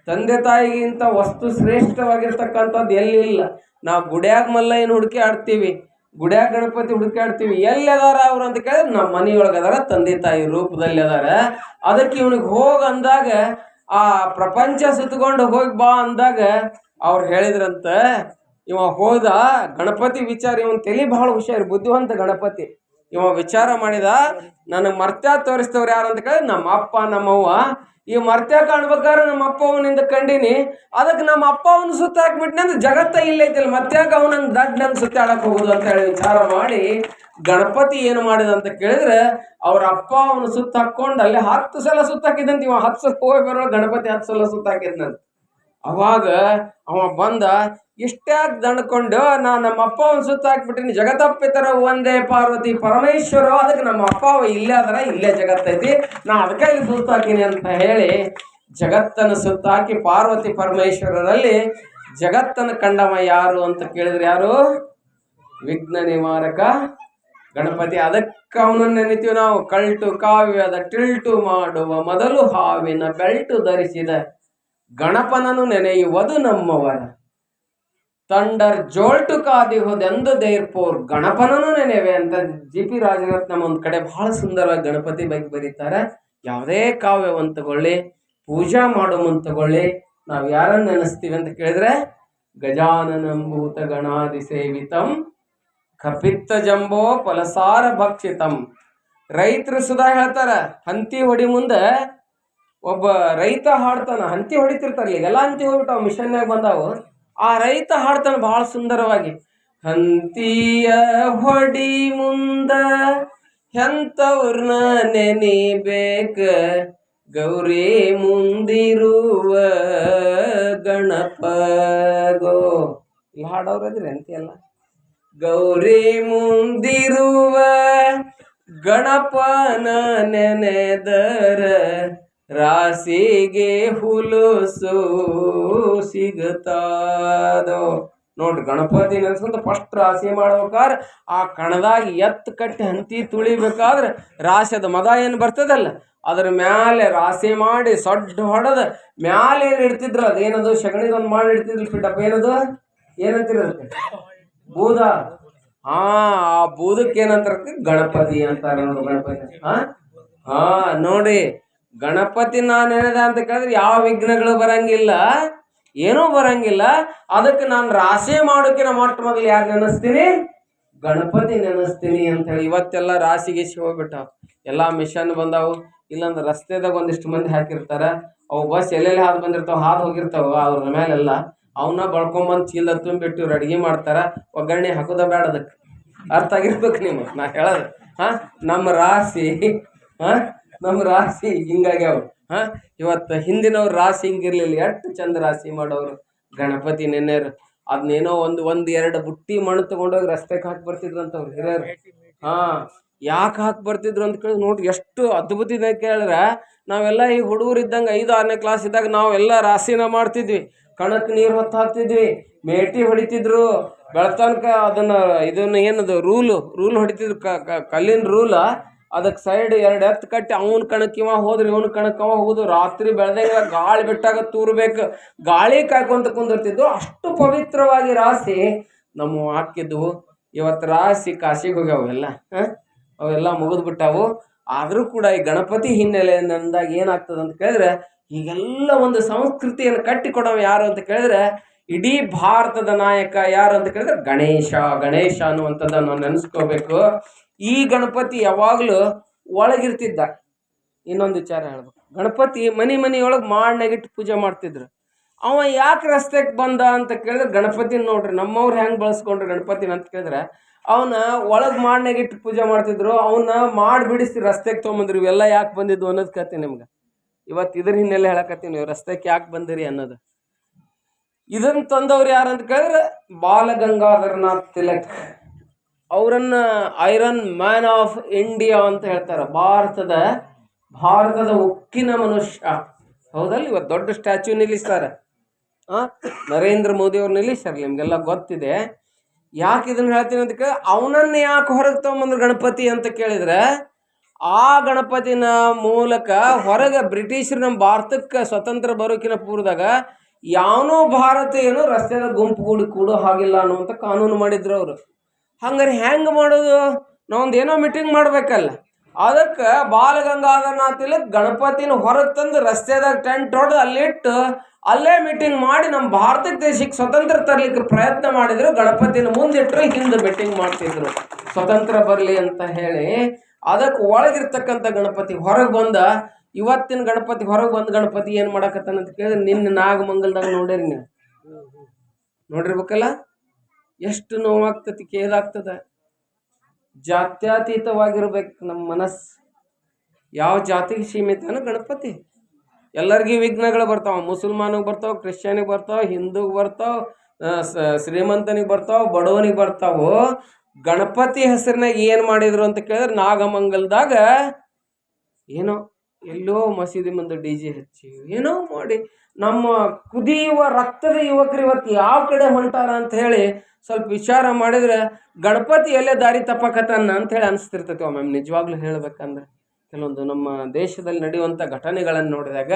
ತಂದೆ ತಾಯಿಗಿಂತ ವಸ್ತು ಶ್ರೇಷ್ಠವಾಗಿರ್ತಕ್ಕಂಥದ್ದು ಎಲ್ಲಿಲ್ಲ ನಾವು ಗುಡ್ಯಾಗ ಮಲ್ಲ ಏನು ಹುಡುಕಿ ಆಡ್ತೀವಿ ಗುಡ್ಯಾಗ ಗಣಪತಿ ಹುಡುಕಾಡ್ತೀವಿ ಎಲ್ಲಿ ಅದಾರ ಅವ್ರು ಅಂತ ಕೇಳಿದ್ರೆ ನಮ್ಮ ಮನೆಯೊಳಗೆ ಅದಾರ ತಂದೆ ತಾಯಿ ರೂಪದಲ್ಲಿ ಅದಾರ. ಅದಕ್ಕೆ ಇವನಿಗೆ ಹೋಗಿ ಅಂದಾಗ, ಆ ಪ್ರಪಂಚ ಸುತ್ತಕೊಂಡು ಹೋಗಿ ಬಾ ಅಂದಾಗ ಅವ್ರು ಹೇಳಿದ್ರಂತ, ಇವ ಹೋದ ಗಣಪತಿ ವಿಚಾರ, ಇವನ್ ತಲೆ ಬಹಳ ಹುಷಾರು, ಬುದ್ಧಿವಂತ ಗಣಪತಿ. ಇವ ವಿಚಾರ ಮಾಡಿದ, ನನಗೆ ಮರ್ತ್ಯ ತೋರಿಸ್ತವ್ರು ಯಾರು ಅಂತ ಕೇಳಿದ್ರೆ, ನಮ್ಮ ಅಪ್ಪ, ನಮ್ಮವ್ವ ಈ ಮರ್ತ್ಯ ಕಾಣ್ಬೇಕಾದ್ರೆ ನಮ್ಮ ಅಪ್ಪ ಅವನಿಂದ ಕಂಡೀನಿ. ಅದಕ್ಕೆ ನಮ್ಮ ಅಪ್ಪ ಅವನು ಸುತ್ತ ಹಾಕ್ಬಿಟ್ನೆ ಅಂದ್ರೆ ಜಗತ್ತ ಇಲ್ಲೈತಿಲ್ಲ ಮತ್ತ್ಯಾಕ ಅವನಂಗೆ ದಡ್ ನಂಗೆ ಸುತ್ತಾಡಕ್ ಹೋಗುದು ಅಂತ ಹೇಳಿ ವಿಚಾರ ಮಾಡಿ ಗಣಪತಿ ಏನು ಮಾಡಿದ ಅಂತ ಕೇಳಿದ್ರೆ ಅವ್ರ ಅಪ್ಪ ಅವನು ಸುತ್ತ ಹಾಕ್ಕೊಂಡು ಅಲ್ಲಿ ಹತ್ತು ಸಲ ಸುತ್ತ ಹಾಕಿದಂತ ಇವ ಹತ್ತು ಸಲ ಹೋಗಿ ಬರೋ ಗಣಪತಿ ಹತ್ತು ಸಲ ಸುತ್ತ ಹಾಕಿದ್ನಂತ. ಅವಾಗ ಅವ ಬಂದ, ಇಷ್ಟ್ಯಾಕ್ ದಣ್ಕೊಂಡು ನಾ ನಮ್ಮ ಅಪ್ಪ ಅವನ್ ಸುತ್ತ ಹಾಕ್ಬಿಟ್ಟಿನಿ. ಜಗತ್ತಪ್ಪಿತರ ಒಂದೇ ಪಾರ್ವತಿ ಪರಮೇಶ್ವರ. ಅದಕ್ಕೆ ನಮ್ಮ ಅಪ್ಪ ಇಲ್ಲೇ ಅದರ, ಇಲ್ಲೇ ಜಗತ್ತೈತಿ ನಾ ಅದಕ್ಕೆ ಇಲ್ಲಿ ಸುತ್ತ ಹಾಕಿನಿ ಅಂತ ಹೇಳಿ ಜಗತ್ತನ್ನು ಸುತ್ತಾಕಿ ಪಾರ್ವತಿ ಪರಮೇಶ್ವರರಲ್ಲಿ ಜಗತ್ತನ್ನು ಕಂಡವ ಯಾರು ಅಂತ ಕೇಳಿದ್ರೆ ಯಾರು? ವಿಘ್ನ ನಿವಾರಕ ಗಣಪತಿ. ಅದಕ್ಕೆ ಅವನನ್ನು ನೆನಿತೀವಿ ನಾವು. ಕಳ್ಟು ಕಾವ್ಯದ ಟಿಲ್ಟು ಮಾಡುವ ಮೊದಲು ಹಾವಿನ ಬೆಲ್ಟು ಧರಿಸಿದ ಗಣಪನನು ನೆನೆಯುವುದು ನಮ್ಮವರ. ತಂಡರ್ ಜೋಲ್ಟು ಕಾದಿಹುದೆಂದು ದೇರ್ಪೋರ್ ಗಣಪನನು ನೆನೆವೆ ಅಂತ ಜಿ ಪಿ ರಾಜರತ್ನಂ ಒಂದು ಕಡೆ ಬಹಳ ಸುಂದರವಾಗಿ ಗಣಪತಿ ಬಗ್ಗೆ ಬರೀತಾರೆ. ಯಾವುದೇ ಕಾವ್ಯವನ್ನು ತಗೊಳ್ಳಿ ಪೂಜಾ ಮಾಡುವಂತ ತಗೊಳ್ಳಿ ನಾವು ಯಾರನ್ನು ನೆನೆಸ್ತೀವಿ ಅಂತ ಕೇಳಿದ್ರೆ, ಗಜಾನನಂಭೂತ ಗಣಾದಿ ಸೇವಿತಂ ಕಪಿತ್ತ ಜಂಬೋ ಫಲಸಾರ ಭಕ್ಷಿತಂ. ರೈತರು ಸುದಾ ಹೇಳ್ತಾರ, ಹಂತಿ ಹೊಡಿ ಮುಂದೆ ಒಬ್ಬ ರೈತ ಹಾಡ್ತಾನ, ಹಂತಿ ಹೊಡಿತಿರ್ತಾರೆ ಈಗೆಲ್ಲ ಹಂತಿ ಹೋಗ್ಬಿಟ್ಟಾವ ಮಿಷನ್ನಾಗ ಬಂದಾವು. ಆ ರೈತ ಹಾಡ್ತಾನೆ ಬಹಳ ಸುಂದರವಾಗಿ, ಹಂತಿಯ ಹೊಡಿ ಮುಂದ ಎಂತವ್ರನ್ನ ನೆನಿಬೇಕ, ಗೌರಿ ಮುಂದಿರುವ ಗಣಪಗೋ. ಇಲ್ಲಿ ಹಾಡೋರದ್ರಿ ಅಂತಿ ಗೌರಿ ಮುಂದಿರುವ ಗಣಪನ ನೆನೆದರ ರಾಸಿಗೆ ಹುಲುಸು ಸಿಗತಾದೋ ನೋಡ್ರಿ, ಗಣಪತಿ ನೆನ್ಸ್ಕೊಂತ ಫಸ್ಟ್ ರಾಶಿ ಮಾಡ್ಬೇಕಾದ್ರೆ ಆ ಕಣದಾಗ ಎತ್ತು ಕಟ್ಟಿ ಹಂತಿ ತುಳಿಬೇಕಾದ್ರೆ ರಾಶಿದ ಮದ ಏನು ಬರ್ತದಲ್ಲ, ಅದ್ರ ಮ್ಯಾಲೆ ರಾಶಿ ಮಾಡಿ ಸೊಡ್ಡ ಹೊಡೆದ ಮ್ಯಾಲೆ ಏನು ಇಡ್ತಿದ್ರು ಅದೇನದು ಸಗಣಿದೊಂದು ಮಾಡಿ ಇಡ್ತಿದ್ರು ಪಿಟಪ್ಪ ಏನದು? ಏನಂತೀರ ಬೂದ? ಹಾ, ಆ ಬೂದಕ್ಕೆ ಏನಂತಾರ ಗಣಪತಿ ಅಂತಾರೆ ನೋಡು ಗಣಪತಿ. ಹಾ ಹಾ, ನೋಡಿ. ಗಣಪತಿ ನಾನು ನೆನೆದ ಅಂತ ಕೇಳಿದ್ರೆ ಯಾವ ವಿಘ್ನಗಳು ಬರಂಗಿಲ್ಲ, ಏನೂ ಬರಂಗಿಲ್ಲ. ಅದಕ್ಕೆ ನಾನು ರಾಶಿ ಮಾಡೋಕಿನ ಮೊಟ್ಟ ಮೊದಲು ಯಾರು ನೆನೆಸ್ತೀನಿ? ಗಣಪತಿ ನೆನೆಸ್ತೀನಿ ಅಂತ ಹೇಳಿ. ಇವತ್ತೆಲ್ಲ ರಾಶಿಗೆ ಹೋಗ್ಬಿಟ್ಟಾವ. ಎಲ್ಲ ಮಿಷನ್ ಬಂದಾವು. ಇಲ್ಲಾಂದ್ರೆ ರಸ್ತೆದಾಗ ಒಂದಿಷ್ಟು ಮಂದಿ ಹಾಕಿರ್ತಾರ. ಅವು ಬಸ್ ಎಲ್ಲೆಲ್ಲಿ ಹಾದು ಬಂದಿರ್ತಾವ ಹಾದು ಹೋಗಿರ್ತಾವ ಅವ್ರ ಮೇಲೆಲ್ಲ ಅವನ್ನ ಬಳ್ಕೊಂಬಂದು ಚೀಲ ತುಂಬಿಟ್ಟು ಇವ್ರು ಅಡ್ಗೆ ಮಾಡ್ತಾರ. ಒಗ್ಗರಣೆ ಹಾಕೋದ ಬೇಡ ಅದಕ್ಕೆ. ಅರ್ಥ ಆಗಿರ್ಬೇಕು ನೀವು ನಾ ಹೇಳೋದು. ಹಾಂ? ನಮ್ಮ ರಾಶಿ, ಹಾ? ನಮ್ಮ ರಾಶಿ ಹಿಂಗಾಗ್ಯಾವ. ಹಾ? ಇವತ್ತು ಹಿಂದಿನವ್ರು ರಾಶಿ ಹಿಂಗಿರ್ಲಿಲ್ಲ. ಎಷ್ಟು ಚಂದ ರಾಶಿ ಮಾಡೋರು. ಗಣಪತಿ ನೆನ್ನೆರು. ಅದನ್ನೇನೋ ಒಂದು ಒಂದು, ಎರಡು ಬುಟ್ಟಿ ಮಣ್ಣು ತಗೊಂಡೋಗಿ ರಸ್ತೆಗೆ ಹಾಕಿ ಬರ್ತಿದ್ರಂತ ಅವ್ರು ಹಿರಿಯರು. ಹಾ. ಯಾಕೆ ಹಾಕಿ ಬರ್ತಿದ್ರು ಅಂತ ಕೇಳಿ ನೋಡ್ರಿ ಎಷ್ಟು ಅದ್ಭುತ ಇದೆ ಕೇಳಿದ್ರೆ, ನಾವೆಲ್ಲ ಈ ಹುಡುಗರು ಇದ್ದಂಗೆ ಐದು, ಆರನೇ ಕ್ಲಾಸ್ ಇದ್ದಾಗ ನಾವೆಲ್ಲ ರಾಶಿನ ಮಾಡ್ತಿದ್ವಿ. ಕಣಕ್ ನೀರು ಹೊತ್ತು ಹಾಕ್ತಿದ್ವಿ. ಮೇಟಿ ಹೊಡಿತಿದ್ರು. ಬೆಳತನಕ ಅದನ್ನ, ಇದನ್ನ ಏನದು, ರೂಲು, ರೂಲ್ ಹೊಡಿತಿದ್ರು. ಕಲ್ಲಿನ ರೂಲ. ಅದಕ್ಕೆ ಸೈಡ್ ಎರಡು ಎತ್ತು ಕಟ್ಟಿ ಅವನ ಕಣಕ್ಕಿವ ಹೋದ್ರೆ ಇವನ ಕಣಕ್ಕವ ಹೋಗುದು. ರಾತ್ರಿ ಬೆಳೆದಂಗ ಗಾಳಿ ಬಿಟ್ಟಾಗ ತೂರ್ಬೇಕು. ಗಾಳಿ ಕಾಯ್ಕೊಂತ ಕುಂದಿರ್ತಿದ್ದು ಅಷ್ಟು ಪವಿತ್ರವಾಗಿ ರಾಸಿ ನಮ್ಮ ಹಾಕಿದ್ವು ಇವತ್ತು ರಾಸಿ ಕಾಶಿಗೆ ಹೋಗ್ಯಾವ ಅವೆಲ್ಲ ಅವೆಲ್ಲ ಮುಗಿದು ಬಿಟ್ಟಾವು. ಆದರೂ ಕೂಡ ಈ ಗಣಪತಿ ಹಿನ್ನೆಲೆ ನಂದಾಗ ಏನಾಗ್ತದೆ ಅಂತ ಕೇಳಿದ್ರೆ, ಈಗೆಲ್ಲ ಒಂದು ಸಂಸ್ಕೃತಿಯನ್ನು ಕಟ್ಟಿಕೊಡವ ಯಾರು ಅಂತ ಕೇಳಿದ್ರೆ ಇಡೀ ಭಾರತದ ನಾಯಕ ಯಾರು ಅಂತ ಕೇಳಿದ್ರೆ ಗಣೇಶ ಗಣೇಶ ಅನ್ನುವಂಥದ್ದನ್ನು ನೆನೆಸ್ಕೋಬೇಕು. ಈ ಗಣಪತಿ ಯಾವಾಗಲೂ ಒಳಗಿರ್ತಿದ್ದ. ಇನ್ನೊಂದು ವಿಚಾರ ಹೇಳ್ಬೇಕು. ಗಣಪತಿ ಮನೆ ಮನೆಯೊಳಗೆ ಮಾಡ್ನಾಗಿಟ್ಟು ಪೂಜೆ ಮಾಡ್ತಿದ್ರು. ಅವ ಯಾಕೆ ರಸ್ತೆಗೆ ಬಂದ ಅಂತ ಕೇಳಿದ್ರೆ ಗಣಪತಿನ ನೋಡ್ರಿ, ನಮ್ಮವ್ರು ಹೆಂಗೆ ಬಳಸ್ಕೊಂಡ್ರು ಗಣಪತಿನ ಅಂತ ಕೇಳಿದ್ರೆ, ಅವನ ಒಳಗೆ ಮಾಡ್ನಾಗಿಟ್ಟು ಪೂಜೆ ಮಾಡ್ತಿದ್ರು ಅವನ್ನ ಮಾಡಿ ಬಿಡಿಸಿ ರಸ್ತೆಗೆ ತೊಗೊಂಬಂದ್ರು, ಇವೆಲ್ಲ ಯಾಕೆ ಬಂದಿದ್ದು ಅನ್ನೋದು ಕತೆ ನಿಮ್ಗೆ. ಇವತ್ತು ಇದ್ರ ಹಿನ್ನೆಲೆ ಹೇಳಕತ್ತೀನಿ ರಸ್ತೆಗೆ ಯಾಕೆ ಬಂದಿರಿ ಅನ್ನೋದು. ಇದನ್ನ ತಂದವ್ರು ಯಾರು ಅಂತ ಕೇಳಿದ್ರೆ ಬಾಲಗಂಗಾಧರನಾಥ್ ತಿಲಕ್. ಅವರನ್ನ ಐರನ್ ಮ್ಯಾನ್ ಆಫ್ ಇಂಡಿಯಾ ಅಂತ ಹೇಳ್ತಾರೆ. ಭಾರತದ ಭಾರತದ ಉಕ್ಕಿನ ಮನುಷ್ಯ. ಹೌದಲ್ಲ ಇವತ್ತು ದೊಡ್ಡ ಸ್ಟ್ಯಾಚ್ಯೂ ನಿಲ್ಲಿಸ್ತಾರೆ. ಹಾಂ ನರೇಂದ್ರ ಮೋದಿ ಅವ್ರು ನಿಲ್ಲಿಸ್ತಾರೆ ನಿಮಗೆಲ್ಲ ಗೊತ್ತಿದೆ. ಯಾಕೆ ಇದನ್ನು ಹೇಳ್ತೀನಿ ಅಂತ ಕೇಳಿ ಅವನನ್ನ ಯಾಕೆ ಹೊರಗೆ ತೊಗೊಂಬಂದ್ರು ಗಣಪತಿ ಅಂತ ಕೇಳಿದ್ರೆ, ಆ ಗಣಪತಿನ ಮೂಲಕ ಹೊರಗೆ ಬ್ರಿಟಿಷರು ನಮ್ಮ ಭಾರತಕ್ಕೆ ಸ್ವತಂತ್ರ ಬರೋಕಿನ ಪೂರ್ವದಾಗ ಯಾವನೋ ಭಾರತೀಯನು ರಸ್ತೆದ ಗುಂಪು ಕೂಡಿ ಹಾಗಿಲ್ಲ ಅನ್ನುವಂಥ ಕಾನೂನು ಮಾಡಿದ್ರು ಅವರು. ಹಂಗಾರೆ ಹೆಂಗೆ ಮಾಡೋದು? ನಾವೊಂದು ಏನೋ ಮೀಟಿಂಗ್ ಮಾಡ್ಬೇಕಲ್ಲ. ಅದಕ್ಕೆ ಬಾಲಗಂಗಾಧರನಾಥ ತಿಲಕ್ ಗಣಪತಿನ ಹೊರಗೆ ತಂದು ರಸ್ತೆದಾಗ ಟೆಂಟ್ ಹೊಡೆದು ಅಲ್ಲಿಟ್ಟು ಅಲ್ಲೇ ಮೀಟಿಂಗ್ ಮಾಡಿ ನಮ್ಮ ಭಾರತ ದೇಶಕ್ಕೆ ಸ್ವತಂತ್ರ ತರಲಿಕ್ಕೆ ಪ್ರಯತ್ನ ಮಾಡಿದ್ರು. ಗಣಪತಿನ ಮುಂದಿಟ್ಟರು ಹಿಂದೆ ಮೀಟಿಂಗ್ ಮಾಡ್ತಿದ್ರು. ಸ್ವತಂತ್ರ ಬರಲಿ ಅಂತ ಹೇಳಿ ಅದಕ್ಕೆ ಒಳಗಿರ್ತಕ್ಕಂಥ ಗಣಪತಿ ಹೊರಗೆ ಬಂದ ಇವತ್ತಿನ ಗಣಪತಿ, ಹೊರಗೆ ಬಂದ ಗಣಪತಿ ಏನು ಮಾಡಕತ್ತಾನ ಅಂತ ಕೇಳಿದ್ರೆ ನಿನ್ನ ನಾಗಮಂಗಲದಾಗ ನೋಡಿರಿ ನೀವು. ನೋಡಿರ್ಬೇಕಲ್ಲ? ಎಷ್ಟು ನೋವಾಗ್ತತಿ, ಕೇದಾಗ್ತದ. ಜಾತ್ಯತೀತವಾಗಿರ್ಬೇಕು ನಮ್ಮ ಮನಸ್ಸು. ಯಾವ ಜಾತಿಗೆ ಸೀಮಿತನ ಗಣಪತಿ? ಎಲ್ಲರಿಗೂ ವಿಘ್ನಗಳು ಬರ್ತಾವ. ಮುಸಲ್ಮಾನಿಗೆ ಬರ್ತಾವ, ಕ್ರಿಶ್ಚಿಯನಿಗೆ ಬರ್ತಾವ, ಹಿಂದೂಗೆ ಬರ್ತಾವ ಶ್ರೀಮಂತನಿಗೆ ಬರ್ತಾವ, ಬಡವನಿಗೆ ಬರ್ತಾವು, ಗಣಪತಿ ಹೆಸರಿನಾಗ ಏನು ಮಾಡಿದ್ರು ಅಂತ ಕೇಳಿದ್ರೆ ನಾಗಮಂಗಲದಾಗ ಏನೋ ಎಲ್ಲೋ ಮಸೀದಿ ಮುಂದೆ ಡಿ ಜೆ ಹಚ್ಚಿ, ಏನೋ ಮಾಡಿ, ನಮ್ಮ ಕುದಿಯುವ ರಕ್ತದ ಯುವಕರು ಇವತ್ತು ಯಾವ ಕಡೆ ಹೊಂಟಾರ ಅಂತ ಹೇಳಿ ಸ್ವಲ್ಪ ವಿಚಾರ ಮಾಡಿದ್ರೆ ಗಣಪತಿ ಎಲ್ಲೇ ದಾರಿ ತಪ್ಪಕತ್ತಾನ ಅಂತ ಹೇಳಿ ಅನಿಸ್ತಿರ್ತೈತಿ ಒಮ್ಮೆ. ನಿಜವಾಗ್ಲೂ ಹೇಳ್ಬೇಕಂದ್ರೆ ಕೆಲವೊಂದು ನಮ್ಮ ದೇಶದಲ್ಲಿ ನಡೆಯುವಂಥ ಘಟನೆಗಳನ್ನು ನೋಡಿದಾಗ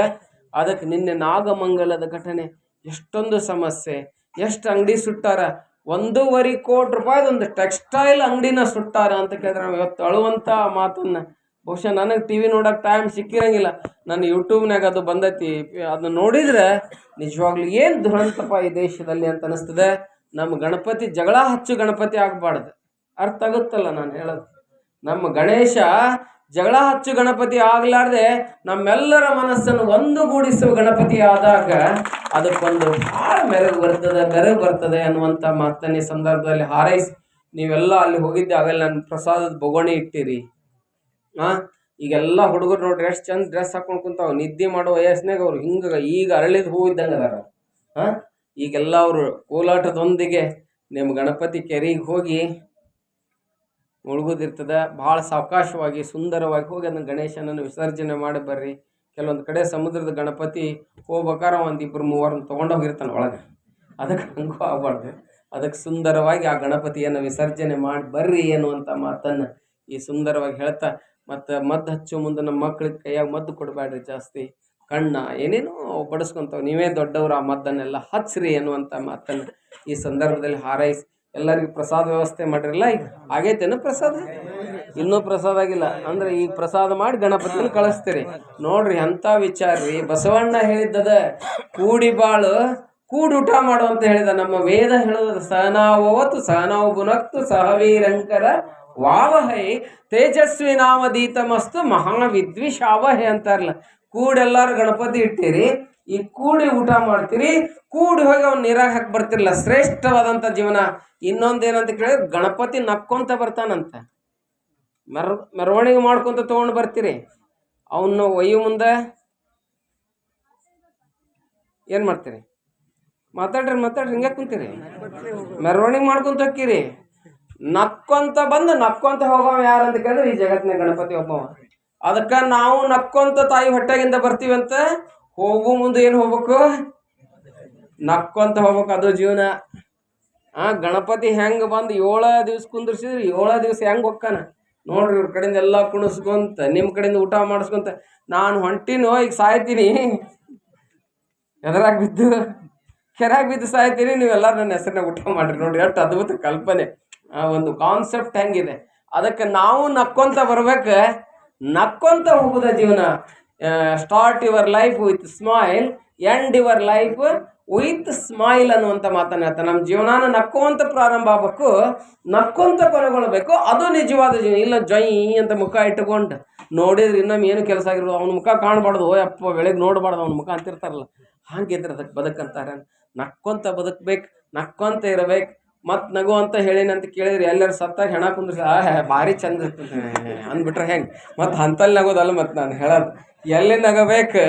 ಅದಕ್ಕೆ ನಿನ್ನೆ ನಾಗಮಂಗಲದ ಘಟನೆ, ಎಷ್ಟೊಂದು ಸಮಸ್ಯೆ, ಎಷ್ಟು ಅಂಗಡಿ ಸುಟ್ಟಾರ, ಒಂದೂವರೆ ಕೋಟಿ ರೂಪಾಯಿದೊಂದು ಟೆಕ್ಸ್ಟೈಲ್ ಅಂಗಡಿನ ಸುಟ್ಟಾರ ಅಂತ ಕೇಳಿದ್ರೆ ನಾವು ಇವತ್ತು ಅಳುವಂಥ ಮಾತನ್ನ ಬಹುಶಃ ನನಗೆ ಟಿ ವಿ ನೋಡೋಕೆ ಟೈಮ್ ಸಿಕ್ಕಿರಂಗಿಲ್ಲ. ನನ್ನ ಯೂಟ್ಯೂಬ್ನಾಗ ಅದು ಬಂದೈತಿ. ಅದನ್ನ ನೋಡಿದ್ರೆ ನಿಜವಾಗ್ಲೂ ಏನು ದುರಂತಪ್ಪ ಈ ದೇಶದಲ್ಲಿ ಅಂತ ಅನಿಸ್ತದೆ. ನಮ್ಮ ಗಣಪತಿ ಜಗಳ ಹಚ್ಚು ಗಣಪತಿ ಆಗಬಾರ್ದು. ಅರ್ಥ ಆಗುತ್ತಲ್ಲ ನಾನು ಹೇಳೋದು? ನಮ್ಮ ಗಣೇಶ ಜಗಳ ಹಚ್ಚು ಗಣಪತಿ ಆಗಲಾರ್ದೆ ನಮ್ಮೆಲ್ಲರ ಮನಸ್ಸನ್ನು ಒಂದುಗೂಡಿಸುವ ಗಣಪತಿ ಆದಾಗ ಅದಕ್ಕೊಂದು ಭಾಳ ಮೆರಗು ಬರ್ತದೆ ಮೆರಗು ಬರ್ತದೆ ಅನ್ನುವಂಥ ಮಾತನ್ನ ಸಂದರ್ಭದಲ್ಲಿ ಹಾರೈಸಿ. ನೀವೆಲ್ಲ ಅಲ್ಲಿ ಹೋಗಿದ್ದೆ ಆಗಲ್ಲ ನನ್ನ ಪ್ರಸಾದದ ಬೊಗೋಣಿ ಇಟ್ಟಿರಿ. ಆ ಈಗೆಲ್ಲ ಹುಡುಗರು ನೋಡ್ರಿ ಎಷ್ಟು ಚಂದ ಡ್ರೆಸ್ ಹಾಕೊಂಡು ಕುಂತಾವ. ನಿದ್ದೆ ಮಾಡೋ ವಯಸ್ಸಿನಾಗ ಅವ್ರು ಹಿಂಗೆ ಈಗ ಅರಳಿದ ಹೂ ಇದ್ದಂಗೆ ಅದಾರ ಹಾಂ? ಈಗೆಲ್ಲ ಅವರು ಕೋಲಾಟದೊಂದಿಗೆ ನಿಮ್ಮ ಗಣಪತಿ ಕೆರೆಗೆ ಹೋಗಿ ಮುಳುಗೋದಿರ್ತದೆ. ಭಾಳ ಸಾವಕಾಶವಾಗಿ, ಸುಂದರವಾಗಿ ಹೋಗಿ ಅದನ್ನ ಗಣೇಶನನ್ನು ವಿಸರ್ಜನೆ ಮಾಡಿ ಬರ್ರಿ. ಕೆಲವೊಂದು ಕಡೆ ಸಮುದ್ರದ ಗಣಪತಿ ಹೋಗ್ಬೇಕಾರೆ ಒಂದು ಇಬ್ಬರು ಮೂವರನ್ನ ತೊಗೊಂಡೋಗಿರ್ತಾನೆ ಒಳಗೆ. ಅದಕ್ಕೆ ಹಂಗೂ ಆಗ್ಬಾರ್ದು. ಅದಕ್ಕೆ ಸುಂದರವಾಗಿ ಆ ಗಣಪತಿಯನ್ನು ವಿಸರ್ಜನೆ ಮಾಡಿ ಬರ್ರಿ ಅನ್ನುವಂಥ ಮಾತನ್ನು ಈ ಸುಂದರವಾಗಿ ಹೇಳ್ತಾ ಮತ್ತು ಮದ್ದು ಹಚ್ಚೋ ಮುಂದೆ ನಮ್ಮ ಮಕ್ಳಿಗೆ ಕೈಯಾಗ ಮದ್ದು ಕೊಡಬೇಡ್ರಿ ಜಾಸ್ತಿ. ಕಣ್ಣ, ಏನೇನೋ ಬಡಿಸ್ಕೊಂತಾವ. ನೀವೇ ದೊಡ್ಡವರು, ಆ ಮದ್ದನ್ನೆಲ್ಲ ಹಚ್ಚ್ರಿ ಅನ್ನುವಂಥ ಮಾತನ್ನು ಈ ಸಂದರ್ಭದಲ್ಲಿ ಹಾರೈಸಿ ಎಲ್ಲರಿಗೂ ಪ್ರಸಾದ ವ್ಯವಸ್ಥೆ ಮಾಡಿರಲ್ಲ ಈಗ? ಆಗೈತೇನು ಪ್ರಸಾದ? ಇನ್ನೂ ಪ್ರಸಾದ ಆಗಿಲ್ಲ. ಅಂದ್ರೆ ಈಗ ಪ್ರಸಾದ ಮಾಡಿ ಗಣಪತಿನ ಕಳಿಸ್ತೀರಿ. ನೋಡ್ರಿ ಎಂಥ ವಿಚಾರ ರೀ. ಬಸವಣ್ಣ ಹೇಳಿದ್ದದ, ಕೂಡಿ ಬಾಳು, ಕೂಡೂಟ ಮಾಡು ಅಂತ ಹೇಳಿದ ನಮ್ಮ ವೇದ ಹೇಳೋದು ಸಹನಾವತು ಸಹನಾವು ಬುನಕ್ತು ಸಹವೀರಂಕರ ವಾವಹೈ ತೇಜಸ್ವಿ ನಾಮದೀತಮಸ್ತು ಮಹಾವಿದ್ವಿಷಾವಹೆ ಅಂತಾರಲ್ಲ. ಕೂಡೆಲ್ಲಾರು ಗಣಪತಿ ಇಟ್ಟಿರಿ, ಈ ಕೂಡಿ ಊಟ ಮಾಡ್ತೀರಿ, ಕೂಡಿ ಹೋಗಿ ಅವ್ನು ನೀರಾಗ ಹಾಕಿ ಬರ್ತಿರಲ್ಲ ಶ್ರೇಷ್ಠವಾದಂಥ ಜೀವನ. ಇನ್ನೊಂದೇನಂತ ಕೇಳಿದ್ರೆ ಗಣಪತಿ ನಕ್ಕೊಂತ ಬರ್ತಾನಂತ. ಮೆರ, ಮೆರವಣಿಗೆ ಮಾಡ್ಕೊಂತ ತೊಗೊಂಡು ಬರ್ತೀರಿ. ಅವನ್ನ ಒಯ್ಯು ಮುಂದೆ ಏನು ಮಾಡ್ತೀರಿ? ಮಾತಾಡ್ರಿ ಮಾತಾಡ್ರಿ, ಹಿಂಗೆ ಕುಂತೀರಿ. ಮೆರವಣಿಗೆ ಮಾಡ್ಕೊಂತ ಹೋಕ್ಕಿರಿ. ನಕ್ಕೊಂತ ಬಂದು ನಕ್ಕೊಂತ ಹೋಗವ ಯಾರಂತ ಕೇಳಿದ್ರೆ ಈ ಜಗತ್ತಿನ ಗಣಪತಿ ಒಬ್ಬವ. ಅದಕ್ಕೆ ನಾವು ನಕ್ಕೊಂತ ತಾಯಿ ಹೊಟ್ಟೆಗಿಂದ ಅಂತ ಹೋಗು ಮುಂದೆ ಏನು ಹೋಗ್ಬೇಕು? ನಕ್ಕೊಂತ ಹೋಗ್ಬೇಕು ಅದು ಜೀವನ. ಆ ಗಣಪತಿ ಹೆಂಗೆ ಬಂದು ಏಳ ದಿವ್ಸ ಕುಂದ್ರಿಸಿದ್ರೆ ಏಳ ದಿವ್ಸ ಹೆಂಗೆ ಹೊಕ್ಕಾನ? ನೋಡ್ರಿ ಇವ್ರ ಕಡೆಯಿಂದ ಎಲ್ಲ ಕುಣಿಸ್ಕೊಂತ ನಿಮ್ಮ ಕಡೆಯಿಂದ ಊಟ ಮಾಡಿಸ್ಕೊಂತ, ನಾನು ಹೊಂಟಿನೋ, ಈಗ ಸಾಯ್ತೀನಿ. ಎದ್ರಾಗ ಬಿದ್ದು ಕೆರಾಗ ಬಿದ್ದು ಸಾಯ್ತೀನಿ, ನೀವೆಲ್ಲ ನನ್ನ ಹೆಸರನ್ನ ಊಟ ಮಾಡ್ರಿ ನೋಡ್ರಿ ಎಷ್ಟು ಅದ್ಭುತ ಕಲ್ಪನೆ. ಒಂದು ಕಾನ್ಸೆಪ್ಟ್ ಹೆಂಗಿದೆ? ಅದಕ್ಕೆ ನಾವು ನಕ್ಕೊಂತ ಬರ್ಬೇಕು. ನಕ್ಕೊಂತ ಹೋಗುದ ಜೀವನ. Start your life with smile end your life with smile ಅನ್ನುವಂಥ ಮಾತನ್ನ ಹೇಳ್ತಾರೆ ನಮ್ಮ ಜೀವನಾನ ನಕ್ಕೊಂತ ಪ್ರಾರಂಭ ಆಗ್ಬೇಕು, ನಕ್ಕೊಂತ ಕೊನೆಗೊಳ್ಬೇಕು. ಅದು ನಿಜವಾದ ಜೀವನ. ಇಲ್ಲ ಜೈ ಅಂತ ಮುಖ ಇಟ್ಟುಕೊಂಡು. ನೋಡಿದ್ರೆ ಇನ್ನೊಮ್ಮೆ ಏನು ಕೆಲಸ ಆಗಿರೋದು? ಅವ್ನ ಮುಖ ಕಾಣಬಾರ್ದು. ಅಪ್ಪ ಬೆಳಗ್ಗೆ ನೋಡಬಾರ್ದು. ಅವ್ನ ಮುಖ ಅಂತಿರ್ತಾರಲ್ಲ. ಹಂಗಿದ್ರೆ ಅದಕ್ಕೆ ಬದುಕಂತಾರೆ ನಕ್ಕೊಂತ ಬದುಕಬೇಕು. ನಕ್ಕೊಂತ ಇರಬೇಕು. ಮತ್ತು ನಗು ಅಂತ ಹೇಳಿನಂತ ಕೇಳಿದ್ರೆ ಎಲ್ಲರೂ ಸತ್ತ ಹೆಣ ಕುಂದ್ರಿಸ ಭಾರಿ ಚಂದ ಇರ್ತದೆ ಅಂದ್ಬಿಟ್ರೆ ಹೆಂಗೆ? ಮತ್ತು ಹಂತಲ್ಲಿ ನಗೋದಲ್ಲ ಮತ್ತು ನಾನು ಹೇಳೋದು. ಎಲ್ಲಿ ನಗಬೇಕು?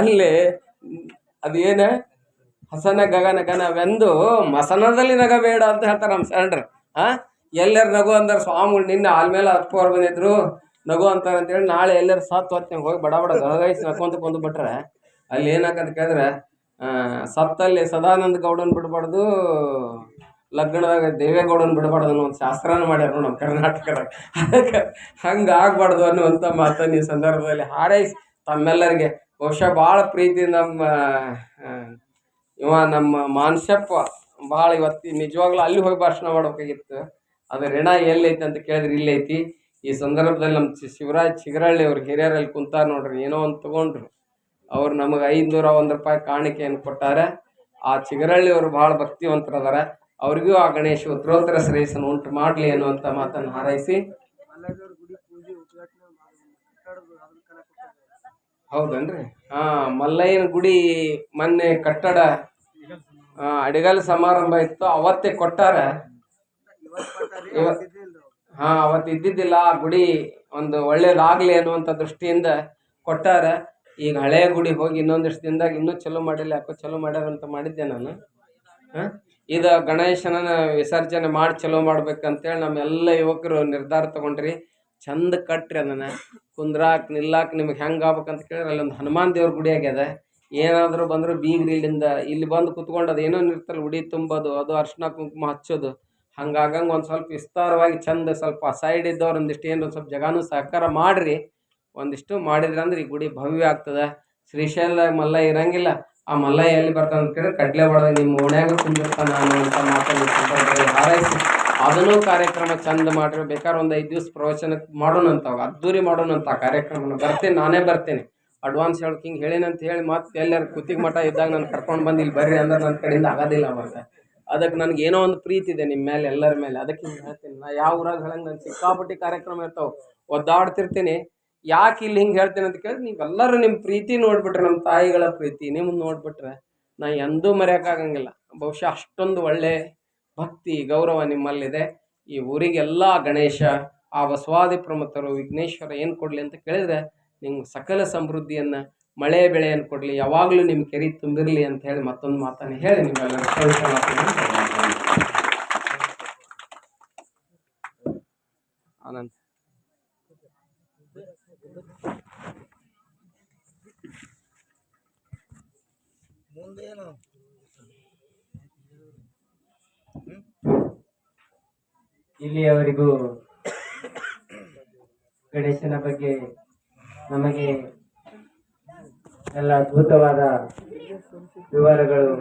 ಅಲ್ಲಿ ಅದೇನು? ಹಸನ, ಗಗನ ಗನವೆಂದು ಮಸನದಲ್ಲಿ ನಗಬೇಡ ಅಂತ ಹೇಳ್ತಾರೆ ನಮ್ಮ ಶರಣರು ಹಾಂ ಎಲ್ಲರೂ ನಗು ಅಂದ್ರೆ ಸ್ವಾಮಿಗಳು ನಿನ್ನೆ ಆಲ್ಮೇಲೆ ಹತ್ಕೋರ್ ಬಂದಿದ್ರು, ನಗು ಅಂತಾರೆ ಅಂತೇಳಿ ನಾಳೆ ಎಲ್ಲರೂ ಸತ್ತು ಹೊತ್ತಿನ ಹೋಗಿ ಬಡ ಬಡ ಗಗೈಸಿ ನಕ್ಕೊಂತ ಕೊಂದು ಬಿಟ್ರೆ, ಅಲ್ಲಿ ಏನಕ್ಕಂತ ಕೇಳಿದ್ರೆ ಸತ್ತಲ್ಲಿ ಸದಾನಂದ ಗೌಡನ್ ಬಿಡಬಾರ್ದು ಲಗ್ನದಾಗ ದೇವೇಗೌಡನ್ ಬಿಡಬಾರ್ದು ಅನ್ನೋ ಒಂದು ಶಾಸ್ತ್ರನ ಮಾಡ್ಯಾರ ನಮ್ಮ ಕರ್ನಾಟಕದಾಗ. ಅದಕ್ಕೆ ಹಂಗೆ ಆಗ್ಬಾರ್ದು ಅನ್ನುವಂಥ ಮಾತನ್ನು ಈ ಸಂದರ್ಭದಲ್ಲಿ ಹಾರೈಸಿ ತಮ್ಮೆಲ್ಲರಿಗೆ. ಬಹುಶಃ ಭಾಳ ಪ್ರೀತಿ ನಮ್ಮ ಇವ ನಮ್ಮ ಮಾನ್ಸಪ್ಪ ಭಾಳ ಇವತ್ತು ನಿಜವಾಗ್ಲೂ ಅಲ್ಲಿ ಹೋಗಿ ಭಾಷಣ ಮಾಡ್ಬೇಕಾಗಿತ್ತು. ಅದು ಋಣ ಎಲ್ಲೈತಿ ಅಂತ ಕೇಳಿದ್ರೆ ಇಲ್ಲೈತಿ. ಈ ಸಂದರ್ಭದಲ್ಲಿ ನಮ್ಮ ಶಿವರಾಜ್ ಚಿಗರಳ್ಳಿ ಅವ್ರು ಹಿರಿಯರಲ್ಲಿ ಕುಂತಾರ ನೋಡ್ರಿ, ಏನೋ ಒಂದು ತಗೊಂಡ್ರು. ಅವ್ರು ನಮಗೆ ಐದುನೂರ ಒಂದು ರೂಪಾಯಿ ಕಾಣಿಕೆಯನ್ನು ಕೊಟ್ಟಾರೆ. ಆ ಚಿಗರಳ್ಳಿ ಅವರು ಭಾಳ ಭಕ್ತಿವಂತರದಾರ. ಅವ್ರಿಗೂ ಆ ಗಣೇಶ ಉತ್ತರೋತ್ತರ ಶ್ರೇಯಸ್ಸನ್ನು ಉಂಟು ಮಾಡಲಿ ಅನ್ನುವಂಥ ಮಾತನ್ನು ಹಾರೈಸಿ. ಹೌದನ್ರಿ? ಹಾ, ಮಲ್ಲಯ್ಯನ ಗುಡಿ ಮೊನ್ನೆ ಕಟ್ಟಡ ಅಡಿಗಲ್ ಸಮಾರಂಭ ಇತ್ತು. ಅವತ್ತೇ ಕೊಟ್ಟಾರ. ಹಾ, ಅವತ್ತು ಇದ್ದಿದ್ದಿಲ್ಲ. ಆ ಗುಡಿ ಒಂದು ಒಳ್ಳೇದಾಗ್ಲಿ ಅನ್ನುವಂಥ ದೃಷ್ಟಿಯಿಂದ ಕೊಟ್ಟಾರ. ಈಗ ಹಳೆಯ ಗುಡಿ ಹೋಗಿ ಇನ್ನೊಂದಿಷ್ಟು ದಿನದಾಗ ಇನ್ನೂ ಚಲೋ ಮಾಡಿಲ್ಲ ಯಾಕೋ ಚಲೋ ಮಾಡ್ಯಾರಂತ ಮಾಡಿದ್ದೆ ನಾನು. ಹಾ? ಇದು ಗಣೇಶನ ವಿಸರ್ಜನೆ ಮಾಡಿ ಚಲೋ ಮಾಡ್ಬೇಕಂತೇಳಿ ನಮ್ಮೆಲ್ಲ ಯುವಕರು ನಿರ್ಧಾರ ತಗೊಂಡ್ರಿ. ಚಂದ ಕಟ್ರಿ ಅದನ್ನ. ಕುಂದ್ರಾಕ್, ನಿಲ್ಲಾಕ್ ನಿಮ್ಗೆ ಹೆಂಗೆ ಆಗ್ಬೇಕಂತ ಕೇಳಿದ್ರೆ ಅಲ್ಲೊಂದು ಹನುಮಾನ್ ದೇವ್ರ ಗುಡಿ ಆಗ್ಯದ. ಏನಾದರೂ ಬಂದರೂ ಬೀಗ್ರಿ ಇಲ್ಲಿಂದ, ಇಲ್ಲಿ ಬಂದು ಕುತ್ಕೊಂಡು ಅದು ಏನೋ ಇರ್ತಲ್ಲ ಉಡಿ ತುಂಬೋದು, ಅದು ಅರ್ಶಿನ ಕುಂಕುಮ ಹಚ್ಚೋದು. ಹಂಗಾಗಂಗೆ ಒಂದು ಸ್ವಲ್ಪ ವಿಸ್ತಾರವಾಗಿ ಚಂದ ಸ್ವಲ್ಪ ಸೈಡ್ ಇದ್ದವ್ರು ಒಂದಿಷ್ಟು ಏನು ಸ್ವಲ್ಪ ಜಗಾನು ಸಹಕಾರ ಮಾಡಿರಿ. ಒಂದಿಷ್ಟು ಮಾಡಿದ್ರಂದ್ರೆ ಈ ಗುಡಿ ಭವ್ಯ ಆಗ್ತದೆ. ಶ್ರೀಶೈಲ ಮಲ್ಲ ಇರಂಗಿಲ್ಲ. ಆ ಮಲ್ಲ ಎಲ್ಲಿ ಬರ್ತಾನೆ ಅಂತ ಕೇಳಿದ್ರೆ ಕಡ್ಲೆ ಒಡೆದ ನಿಮ್ಮ ಓಣ್ಯಾಗ ಕುಂದಿರ್ತಾನ ನಾನು ಅಂತ ಮಾತಾಡಿ ಹಾರೈಸಿ. ಅದನ್ನು ಕಾರ್ಯಕ್ರಮ ಚಂದ ಮಾಡಿರಿ, ಬೇಕಾದ್ರೆ ಒಂದು ಐದು ದಿವ್ಸ ಪ್ರವಚನಕ್ಕೆ ಮಾಡೋಣಂತ ಅದ್ದೂರಿ ಮಾಡೋಣಂತ ಆ ಕಾರ್ಯಕ್ರಮನ. ಬರ್ತೀನಿ, ನಾನೇ ಬರ್ತೀನಿ. ಅಡ್ವಾನ್ಸ್ ಹೇಳೋಕೆ ಹಿಂಗೆ ಹೇಳಿನಂತ ಹೇಳಿ ಮತ್ತೆ ಎಲ್ಲರೂ ಕುತ್ತಿಗೆ ಮಠ ಇದ್ದಾಗ ನಾನು ಕರ್ಕೊಂಡು ಬಂದು ಇಲ್ಲಿ ಬರ್ರಿ ಅಂದ್ರೆ ನನ್ನ ಕಡೆಯಿಂದ ಆಗೋದಿಲ್ಲ ಮತ್ತೆ ಅದಕ್ಕೆ ನನಗೆ ಏನೋ ಒಂದು ಪ್ರೀತಿ ಇದೆ ನಿಮ್ಮ ಮೇಲೆ, ಎಲ್ಲರ ಮೇಲೆ. ಅದಕ್ಕೆ ಹೇಳ್ತೀನಿ, ನಾ ಯಾವ ಊರಾಗ ಹೇಳಂಗೆ ನಾನು ಸಿಕ್ಕಾಪಟ್ಟಿ ಕಾರ್ಯಕ್ರಮ ಇರ್ತಾವೆ. ಒದ್ದಾಡ್ತಿರ್ತೀನಿ. ಯಾಕೆ ಇಲ್ಲಿ ಹಿಂಗೆ ಹೇಳ್ತೇನೆ ಅಂತ ಕೇಳಿದ್ರೆ, ನೀವೆಲ್ಲರೂ ನಿಮ್ಮ ಪ್ರೀತಿ ನೋಡ್ಬಿಟ್ರೆ ನಮ್ಮ ತಾಯಿಗಳ ಪ್ರೀತಿ ನಿಮ್ಮನ್ನು ನೋಡ್ಬಿಟ್ರೆ ನಾ ಎಂದೂ ಮರೆಯೋಕ್ಕಾಗಂಗಿಲ್ಲ. ಬಹುಶಃ ಅಷ್ಟೊಂದು ಒಳ್ಳೆ ಭಕ್ತಿ, ಗೌರವ ನಿಮ್ಮಲ್ಲಿದೆ. ಈ ಊರಿಗೆಲ್ಲ ಗಣೇಶ, ಆ ಬಸವಾದಿ ಪ್ರಮುಖರು, ವಿಘ್ನೇಶ್ವರ ಏನು ಕೊಡಲಿ ಅಂತ ಕೇಳಿದ್ರೆ, ನಿಮ್ಗೆ ಸಕಲ ಸಮೃದ್ಧಿಯನ್ನು, ಮಳೆ ಬೆಳೆಯನ್ನು ಕೊಡಲಿ, ಯಾವಾಗಲೂ ನಿಮ್ಮ ಕೆರೆ ತುಂಬಿರಲಿ ಅಂತ ಹೇಳಿ ಮತ್ತೊಂದು ಮಾತನ್ನು ಹೇಳಿ ನೀವೆಲ್ಲರೂ ಆನಂದ್. ಮುಂದೇನು? ಇಲ್ಲಿಯವರೆಗೂ ಗಣೇಶನ ಬಗ್ಗೆ ನಮಗೆ ಎಲ್ಲ ಅದ್ಭುತವಾದ ವಿವರಗಳು